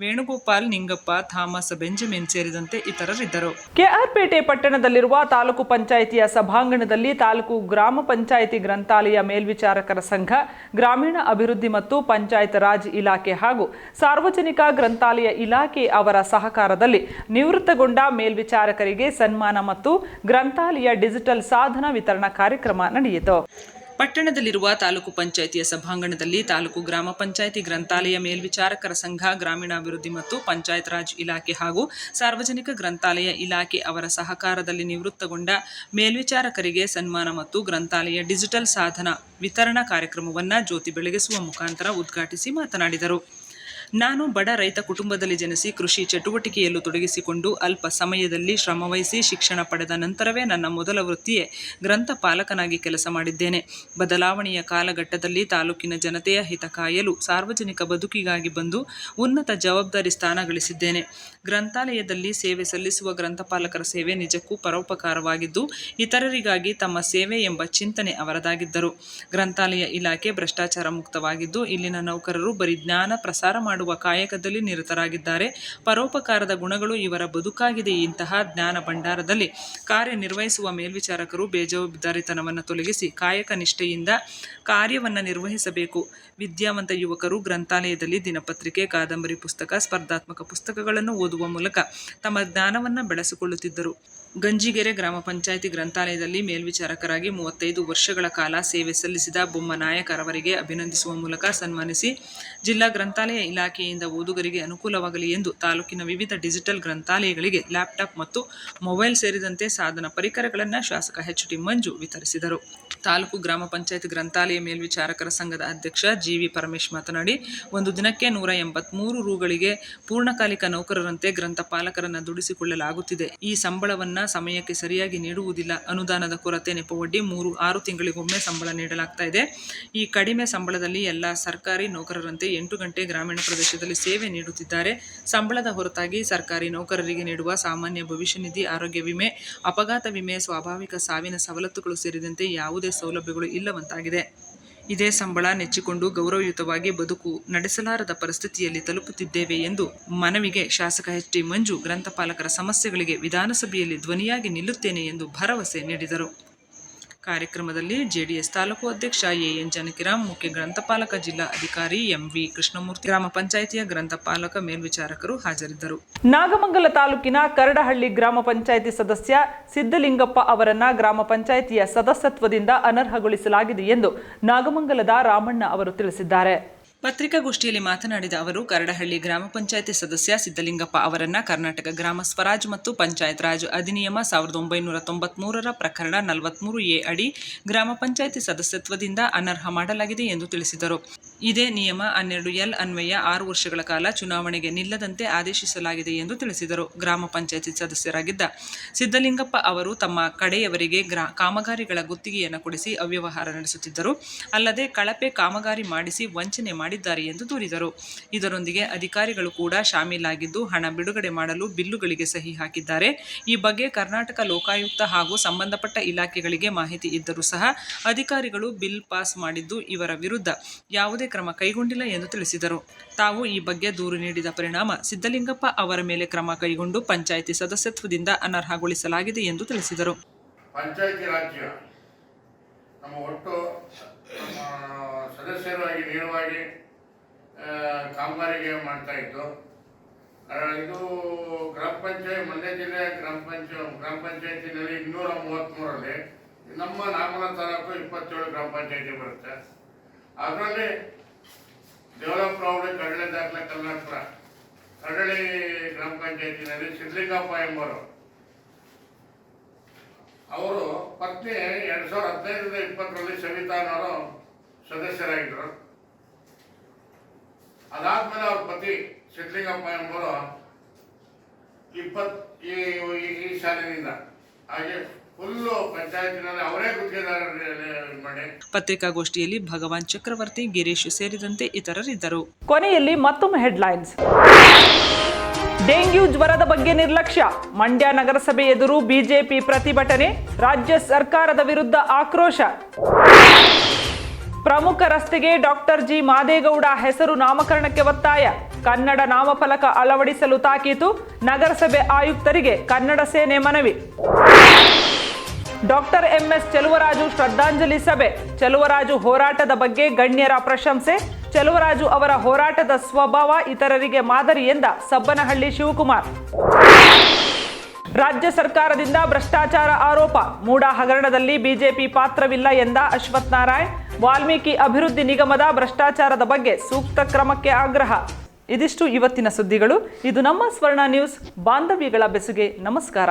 ವೇಣುಗೋಪಾಲ್ ನಿಂಗಪ್ಪ ಥಾಮಸ್ ಬೆಂಜಮಿನ್ ಸೇರಿದಂತೆ ಇತರರಿದ್ದರು. ಕೆಆರ್ಪೇಟೆ ಪಟ್ಟಣದಲ್ಲಿರುವ ತಾಲೂಕು ಪಂಚಾಯಿತಿಯ ಸಭಾಂಗಣದಲ್ಲಿ ತಾಲೂಕು ಗ್ರಾಮ ಪಂಚಾಯಿತಿ ಗ್ರಂಥಾಲಯ ಮೇಲ್ವಿಚಾರಕರ ಸಂಘ ಗ್ರಾಮೀಣ ಅಭಿವೃದ್ಧಿ ಮತ್ತು ಪಂಚಾಯತ್ ರಾಜ್ ಇಲಾಖೆ ಹಾಗೂ ಸಾರ್ವಜನಿಕ ಗ್ರಂಥಾಲಯ ಇಲಾಖೆ ಅವರ ಸಹಕಾರದಲ್ಲಿ ನಿವೃತ್ತಗೊಂಡ ಮೇಲ್ವಿಚಾರಕರಿಗೆ ಸನ್ಮಾನ ಮತ್ತು ಗ್ರಂಥಾಲಯ ಡಿಜಿಟಲ್ ಸಾಧನ ವಿತರಣಾ ಕಾರ್ಯಕ್ರಮ ನಡೆಯಿತು. ಪಟ್ಟಣದಲ್ಲಿರುವ ತಾಲೂಕು ಪಂಚಾಯಿತಿಯ ಸಭಾಂಗಣದಲ್ಲಿ ತಾಲೂಕು ಗ್ರಾಮ ಪಂಚಾಯಿತಿ ಗ್ರಂಥಾಲಯ ಮೇಲ್ವಿಚಾರಕರ ಸಂಘ, ಗ್ರಾಮೀಣಾಭಿವೃದ್ಧಿ ಮತ್ತು ಪಂಚಾಯತ್ ರಾಜ್ ಇಲಾಖೆ ಹಾಗೂ ಸಾರ್ವಜನಿಕ ಗ್ರಂಥಾಲಯ ಇಲಾಖೆ ಅವರ ಸಹಕಾರದಲ್ಲಿ ನಿವೃತ್ತಗೊಂಡ ಮೇಲ್ವಿಚಾರಕರಿಗೆ ಸನ್ಮಾನ ಮತ್ತು ಗ್ರಂಥಾಲಯ ಡಿಜಿಟಲ್ ಸಾಧನ ವಿತರಣಾ ಕಾರ್ಯಕ್ರಮವನ್ನು ಜ್ಯೋತಿ ಬೆಳಗಿಸುವ ಮುಖಾಂತರ ಉದ್ಘಾಟಿಸಿ ಮಾತನಾಡಿದರು. ನಾನು ಬಡ ರೈತ ಕುಟುಂಬದಲ್ಲಿ ಜನಿಸಿ ಕೃಷಿ ಚಟುವಟಿಕೆಯಲ್ಲೂ ತೊಡಗಿಸಿಕೊಂಡು ಅಲ್ಪ ಸಮಯದಲ್ಲಿ ಶ್ರಮವಹಿಸಿ ಶಿಕ್ಷಣ ಪಡೆದ ನಂತರವೇ ನನ್ನ ಮೊದಲ ವೃತ್ತಿಯೇ ಗ್ರಂಥ ಪಾಲಕನಾಗಿ ಕೆಲಸ ಮಾಡಿದ್ದೇನೆ. ಬದಲಾವಣೆಯ ಕಾಲಘಟ್ಟದಲ್ಲಿ ತಾಲೂಕಿನ ಜನತೆಯ ಹಿತ ಕಾಯಲು ಸಾರ್ವಜನಿಕ ಬದುಕಿಗಾಗಿ ಬಂದು ಉನ್ನತ ಜವಾಬ್ದಾರಿ ಸ್ಥಾನ ಗಳಿಸಿದ್ದೇನೆ. ಗ್ರಂಥಾಲಯದಲ್ಲಿ ಸೇವೆ ಸಲ್ಲಿಸುವ ಗ್ರಂಥಪಾಲಕರ ಸೇವೆ ನಿಜಕ್ಕೂ ಪರೋಪಕಾರವಾಗಿದ್ದು, ಇತರರಿಗಾಗಿ ತಮ್ಮ ಸೇವೆ ಎಂಬ ಚಿಂತನೆ ಅವರದಾಗಿದ್ದರು. ಗ್ರಂಥಾಲಯ ಇಲಾಖೆ ಭ್ರಷ್ಟಾಚಾರ ಮುಕ್ತವಾಗಿದ್ದು, ಇಲ್ಲಿನ ನೌಕರರು ಬರೀ ಜ್ಞಾನ ಪ್ರಸಾರ ಮಾಡುವ ಕಾಯಕದಲ್ಲಿ ನಿರತರಾಗಿದ್ದಾರೆ. ಪರೋಪಕಾರದ ಗುಣಗಳು ಇವರ ಬದುಕಾಗಿದೆ. ಇಂತಹ ಜ್ಞಾನ ಭಂಡಾರದಲ್ಲಿ ಕಾರ್ಯನಿರ್ವಹಿಸುವ ಮೇಲ್ವಿಚಾರಕರು ಬೇಜವಾಬ್ದಾರಿತನವನ್ನು ತೊಲಗಿಸಿ ಕಾಯಕ ನಿಷ್ಠೆಯಿಂದ ಕಾರ್ಯವನ್ನು ನಿರ್ವಹಿಸಬೇಕು. ವಿದ್ಯಾವಂತ ಯುವಕರು ಗ್ರಂಥಾಲಯದಲ್ಲಿ ದಿನಪತ್ರಿಕೆ, ಕಾದಂಬರಿ ಪುಸ್ತಕ, ಸ್ಪರ್ಧಾತ್ಮಕ ಪುಸ್ತಕಗಳನ್ನು ಓದುವ ಮೂಲಕ ತಮ್ಮ ಜ್ಞಾನವನ್ನು ಬೆಳೆಸಿಕೊಳ್ಳುತ್ತಿದ್ದರು. ಗಂಜಿಗೆರೆ ಗ್ರಾಮ ಪಂಚಾಯಿತಿ ಗ್ರಂಥಾಲಯದಲ್ಲಿ ಮೇಲ್ವಿಚಾರಕರಾಗಿ ಮೂವತ್ತೈದು ವರ್ಷಗಳ ಕಾಲ ಸೇವೆ ಸಲ್ಲಿಸಿದ ಬೊಮ್ಮನಾಯಕರವರಿಗೆ ಅಭಿನಂದಿಸುವ ಮೂಲಕ ಸನ್ಮಾನಿಸಿ, ಜಿಲ್ಲಾ ಗ್ರಂಥಾಲಯ ಇಲಾಖೆಯಿಂದ ಓದುಗರಿಗೆ ಅನುಕೂಲವಾಗಲಿ ಎಂದು ತಾಲೂಕಿನ ವಿವಿಧ ಡಿಜಿಟಲ್ ಗ್ರಂಥಾಲಯಗಳಿಗೆ ಲ್ಯಾಪ್ಟಾಪ್ ಮತ್ತು ಮೊಬೈಲ್ ಸೇರಿದಂತೆ ಸಾಧನ ಪರಿಕರಗಳನ್ನು ಶಾಸಕ ಎಚ್ ಟಿ ಮಂಜು ವಿತರಿಸಿದರು. ತಾಲೂಕು ಗ್ರಾಮ ಪಂಚಾಯತ್ ಗ್ರಂಥಾಲಯ ಮೇಲ್ವಿಚಾರಕರ ಸಂಘದ ಅಧ್ಯಕ್ಷ ಜಿ ವಿ ಪರಮೇಶ್ ಮಾತನಾಡಿ, ಒಂದು ದಿನಕ್ಕೆ ನೂರ ಎಂಬತ್ಮೂರು ರೂಗಳಿಗೆ ಪೂರ್ಣಕಾಲಿಕ ನೌಕರರಂತೆ ಗ್ರಂಥಪಾಲಕರನ್ನು ದುಡಿಸಿಕೊಳ್ಳಲಾಗುತ್ತಿದೆ. ಈ ಸಂಬಳವನ್ನು ಸಮಯಕ್ಕೆ ಸರಿಯಾಗಿ ನೀಡುವುದಿಲ್ಲ. ಅನುದಾನದ ಕೊರತೆ ನೆಪವೊಡ್ಡಿ ಮೂರು ಆರು ತಿಂಗಳಿಗೊಮ್ಮೆ ಸಂಬಳ ನೀಡಲಾಗ್ತಾ ಇದೆ. ಈ ಕಡಿಮೆ ಸಂಬಳದಲ್ಲಿ ಎಲ್ಲ ಸರ್ಕಾರಿ ನೌಕರರಂತೆ ಎಂಟು ಗಂಟೆ ಗ್ರಾಮೀಣ ಪ್ರದೇಶದಲ್ಲಿ ಸೇವೆ ನೀಡುತ್ತಿದ್ದಾರೆ. ಸಂಬಳದ ಹೊರತಾಗಿ ಸರ್ಕಾರಿ ನೌಕರರಿಗೆ ನೀಡುವ ಸಾಮಾನ್ಯ ಭವಿಷ್ಯ ನಿಧಿ, ಆರೋಗ್ಯ ವಿಮೆ, ಅಪಘಾತ ವಿಮೆ, ಸ್ವಾಭಾವಿಕ ಸಾವಿನ ಸವಲತ್ತುಗಳು ಸೇರಿದಂತೆ ಯಾವುದೇ ಸೌಲಭ್ಯಗಳು ಇಲ್ಲವಂತಾಗಿದೆ. ಇದೇ ಸಂಬಳ ನೆಚ್ಚಿಕೊಂಡು ಗೌರವಯುತವಾಗಿ ಬದುಕು ನಡೆಸಲಾರದ ಪರಿಸ್ಥಿತಿಯಲ್ಲಿ ತಲುಪುತ್ತಿದ್ದೇವೆ ಎಂದು ಮನವಿಗೆ ಶಾಸಕ ಎಚ್ ಟಿ ಮಂಜು ಗ್ರಂಥಪಾಲಕರ ಸಮಸ್ಯೆಗಳಿಗೆ ವಿಧಾನಸಭೆಯಲ್ಲಿ ಧ್ವನಿಯಾಗಿ ನಿಲ್ಲುತ್ತೇನೆ ಎಂದು ಭರವಸೆ ನೀಡಿದರು. ಕಾರ್ಯಕ್ರಮದಲ್ಲಿ ಜೆಡಿಎಸ್ ತಾಲೂಕು ಅಧ್ಯಕ್ಷ ಎಎನ್ ಜಾನಕಿರಾಮ್, ಮುಖ್ಯ ಗ್ರಂಥಪಾಲಕ ಜಿಲ್ಲಾ ಅಧಿಕಾರಿ ಎಂವಿ ಕೃಷ್ಣಮೂರ್ತಿ, ಗ್ರಾಮ ಪಂಚಾಯಿತಿಯ ಗ್ರಂಥಪಾಲಕ ಮೇಲ್ವಿಚಾರಕರು ಹಾಜರಿದ್ದರು. ನಾಗಮಂಗಲ ತಾಲೂಕಿನ ಕರಡಹಳ್ಳಿ ಗ್ರಾಮ ಪಂಚಾಯಿತಿ ಸದಸ್ಯ ಸಿದ್ದಲಿಂಗಪ್ಪ ಅವರನ್ನ ಗ್ರಾಮ ಪಂಚಾಯಿತಿಯ ಸದಸ್ಯತ್ವದಿಂದ ಅನರ್ಹಗೊಳಿಸಲಾಗಿದೆ ಎಂದು ನಾಗಮಂಗಲದ ರಾಮಣ್ಣ ಅವರು ತಿಳಿಸಿದ್ದಾರೆ. ಪತ್ರಿಕಾಗೋಷ್ಠಿಯಲ್ಲಿ ಮಾತನಾಡಿದ ಅವರು, ಕರಡಹಳ್ಳಿ ಗ್ರಾಮ ಪಂಚಾಯಿತಿ ಸದಸ್ಯ ಸಿದ್ದಲಿಂಗಪ್ಪ ಅವರನ್ನ ಕರ್ನಾಟಕ ಗ್ರಾಮ ಸ್ವರಾಜ್ ಮತ್ತು ಪಂಚಾಯತ್ ರಾಜ್ ಅಧಿನಿಯಮ ಸಾವಿರದ ಒಂಬೈನೂರ ತೊಂಬತ್ಮೂರರ ಪ್ರಕರಣ ನಲವತ್ಮೂರು ಎ ಅಡಿ ಗ್ರಾಮ ಪಂಚಾಯಿತಿ ಸದಸ್ಯತ್ವದಿಂದ ಅನರ್ಹ ಮಾಡಲಾಗಿದೆ ಎಂದು ತಿಳಿಸಿದರು. ಇದೇ ನಿಯಮ ಹನ್ನೆರಡು ಎಲ್ ಅನ್ವಯ ಆರು ವರ್ಷಗಳ ಕಾಲ ಚುನಾವಣೆಗೆ ನಿಲ್ಲದಂತೆ ಆದೇಶಿಸಲಾಗಿದೆ ಎಂದು ತಿಳಿಸಿದರು. ಗ್ರಾಮ ಪಂಚಾಯಿತಿ ಸದಸ್ಯರಾಗಿದ್ದ ಸಿದ್ದಲಿಂಗಪ್ಪ ಅವರು ತಮ್ಮ ಕಡೆಯವರಿಗೆ ಗ್ರಾ ಕಾಮಗಾರಿಗಳ ಗುತ್ತಿಗೆಯನ್ನು ಕೊಡಿಸಿ ಅವ್ಯವಹಾರ ನಡೆಸುತ್ತಿದ್ದರು. ಅಲ್ಲದೆ ಕಳಪೆ ಕಾಮಗಾರಿ ಮಾಡಿಸಿ ವಂಚನೆ ಮಾಡಿದ್ದಾರೆ ಎಂದು ದೂರಿದರು. ಇದರೊಂದಿಗೆ ಅಧಿಕಾರಿಗಳು ಕೂಡ ಶಾಮೀಲಾಗಿದ್ದು ಹಣ ಬಿಡುಗಡೆ ಮಾಡಲು ಬಿಲ್ಲುಗಳಿಗೆ ಸಹಿ ಹಾಕಿದ್ದಾರೆ. ಈ ಬಗ್ಗೆ ಕರ್ನಾಟಕ ಲೋಕಾಯುಕ್ತ ಹಾಗೂ ಸಂಬಂಧಪಟ್ಟ ಇಲಾಖೆಗಳಿಗೆ ಮಾಹಿತಿ ಇದ್ದರೂ ಸಹ ಅಧಿಕಾರಿಗಳು ಬಿಲ್ ಪಾಸ್ ಮಾಡಿದ್ದು ಇವರ ವಿರುದ್ಧ ಯಾವುದೇ ಕ್ರಮ ಕೈಗೊಂಡಿಲ್ಲ ಎಂದು ತಿಳಿಸಿದರು. ತಾವು ಈ ಬಗ್ಗೆ ದೂರು ನೀಡಿದ ಪರಿಣಾಮ ಸಿದ್ದಲಿಂಗಪ್ಪ ಅವರ ಮೇಲೆ ಕ್ರಮ ಕೈಗೊಂಡು ಪಂಚಾಯಿತಿ ಸದಸ್ಯತ್ವದಿಂದ ಅನರ್ಹಗೊಳಿಸಲಾಗಿದೆ ಎಂದು ತಿಳಿಸಿದರು. ಪಂಚಾಯಿತಿ ರಾಜ್ಯ ನಮ್ಮ ಒಟ್ಟು ಸದಸ್ಯರಾಗಿ ನೇರವಾಗಿ ಕಾಮಗಾರಿಗೆ ಮಾಡ್ತಾ ಇತ್ತು ಇದು ಗ್ರಾಮ ಪಂಚಾಯತ್, ಮಂಡ್ಯ ಜಿಲ್ಲೆ ಗ್ರಾಮ ಪಂಚಾಯತ್ ಗ್ರಾಮ ಪಂಚಾಯತಿನಲ್ಲಿ ಇನ್ನೂರ ಮೂವತ್ತ್ಮೂರಲ್ಲಿ ನಮ್ಮ ನಾಗಮಲ ತಾಲೂಕು ಇಪ್ಪತ್ತೇಳು ಗ್ರಾಮ ಪಂಚಾಯತಿ ಬರುತ್ತೆ. ಅದರಲ್ಲಿ ಡೆವಲಪ್ ರೌಡ್ ಕಡಲೆ ದಾಖಲೆ ಕಲ್ಲಾಪುರ ಕಡಳಿ ಗ್ರಾಮ ಪಂಚಾಯತಿನಲ್ಲಿ ಸಿದ್ಲಿಂಗಪ್ಪ ಎಂಬರು ಅವರು ಪತ್ನಿ ಎರಡು ಸಾವಿರದ ಹದಿನೈದರಿಂದ ಇಪ್ಪತ್ತರಲ್ಲಿ ಸವಿತಾನವರು ಸದಸ್ಯರಾಗಿದ್ದರು ಅದಾದ್ಮೇಲೆ ಅವ್ರ ಪತಿ ಸಿದ್ಲಿಂಗಪ್ಪ ಎಂಬರು ಇಪ್ಪತ್ ಈ ಈ- ಈ ಸಾಲಿನಿಂದ ಹಾಗೆ ಫುಲ್ಲು ಪಂಚಾಯತಿನಲ್ಲಿ ಅವರೇ ಗುತ್ತಿಗೆದಾರರು ಮಾಡಿ. ಪತ್ರಿಕಾಗೋಷ್ಠಿಯಲ್ಲಿ ಭಗವಾನ್ ಚಕ್ರವರ್ತಿ ಗಿರೀಶ್ ಸೇರಿದಂತೆ ಇತರರಿದ್ದರು. ಕೊನೆಯಲ್ಲಿ ಮತ್ತೊಮ್ಮೆ ಹೆಡ್ಲೈನ್ಸ್. ಡೆಂಗ್ಯೂ ಜ್ವರದ ಬಗ್ಗೆ ನಿರ್ಲಕ್ಷ್ಯ. ಮಂಡ್ಯ ನಗರಸಭೆ ಎದುರು ಬಿಜೆಪಿ ಪ್ರತಿಭಟನೆ ರಾಜ್ಯ ಸರ್ಕಾರದ ವಿರುದ್ಧ ಆಕ್ರೋಶ. ಪ್ರಮುಖ ರಸ್ತೆಗೆ ಡಾಕ್ಟರ್ ಜಿ ಮಾದೇಗೌಡ ಹೆಸರು ನಾಮಕರಣಕ್ಕೆ ಒತ್ತಾಯ. ಕನ್ನಡ ನಾಮಫಲಕ ಅಳವಡಿಸಲು ತಾಕೀತು. ನಗರಸಭೆ ಆಯುಕ್ತರಿಗೆ ಕನ್ನಡ ಸೇನೆ ಮನವಿ. ಡಾಕ್ಟರ್ ಎಂಎಸ್ ಚೆಲುವರಾಜು ಶ್ರದ್ಧಾಂಜಲಿ ಸಭೆ. ಚೆಲುವರಾಜು ಹೋರಾಟದ ಬಗ್ಗೆ ಗಣ್ಯರ ಪ್ರಶಂಸೆ. ಚೆಲುವರಾಜು ಅವರ ಹೋರಾಟದ ಸ್ವಭಾವ ಇತರರಿಗೆ ಮಾದರಿ ಎಂದ ಸಬ್ಬನಹಳ್ಳಿ ಶಿವಕುಮಾರ್. ರಾಜ್ಯ ಸರ್ಕಾರದಿಂದ ಭ್ರಷ್ಟಾಚಾರ ಆರೋಪ. ಮೂಡ ಹಗರಣದಲ್ಲಿ ಬಿಜೆಪಿ ಪಾತ್ರವಿಲ್ಲ ಎಂದ ಅಶ್ವಥ್ ನಾರಾಯಣ್, ವಾಲ್ಮೀಕಿ ಅಭಿವೃದ್ಧಿ ನಿಗಮದ ಭ್ರಷ್ಟಾಚಾರದ ಬಗ್ಗೆ ಸೂಕ್ತ ಕ್ರಮಕ್ಕೆ ಆಗ್ರಹ. ಇದಿಷ್ಟು ಇವತ್ತಿನ ಸುದ್ದಿಗಳು. ಇದು ನಮ್ಮ ಸ್ವರ್ಣ ನ್ಯೂಸ್. ಬಾಂಧವ್ಯಗಳ ಬೆಸುಗೆ ನಮಸ್ಕಾರ.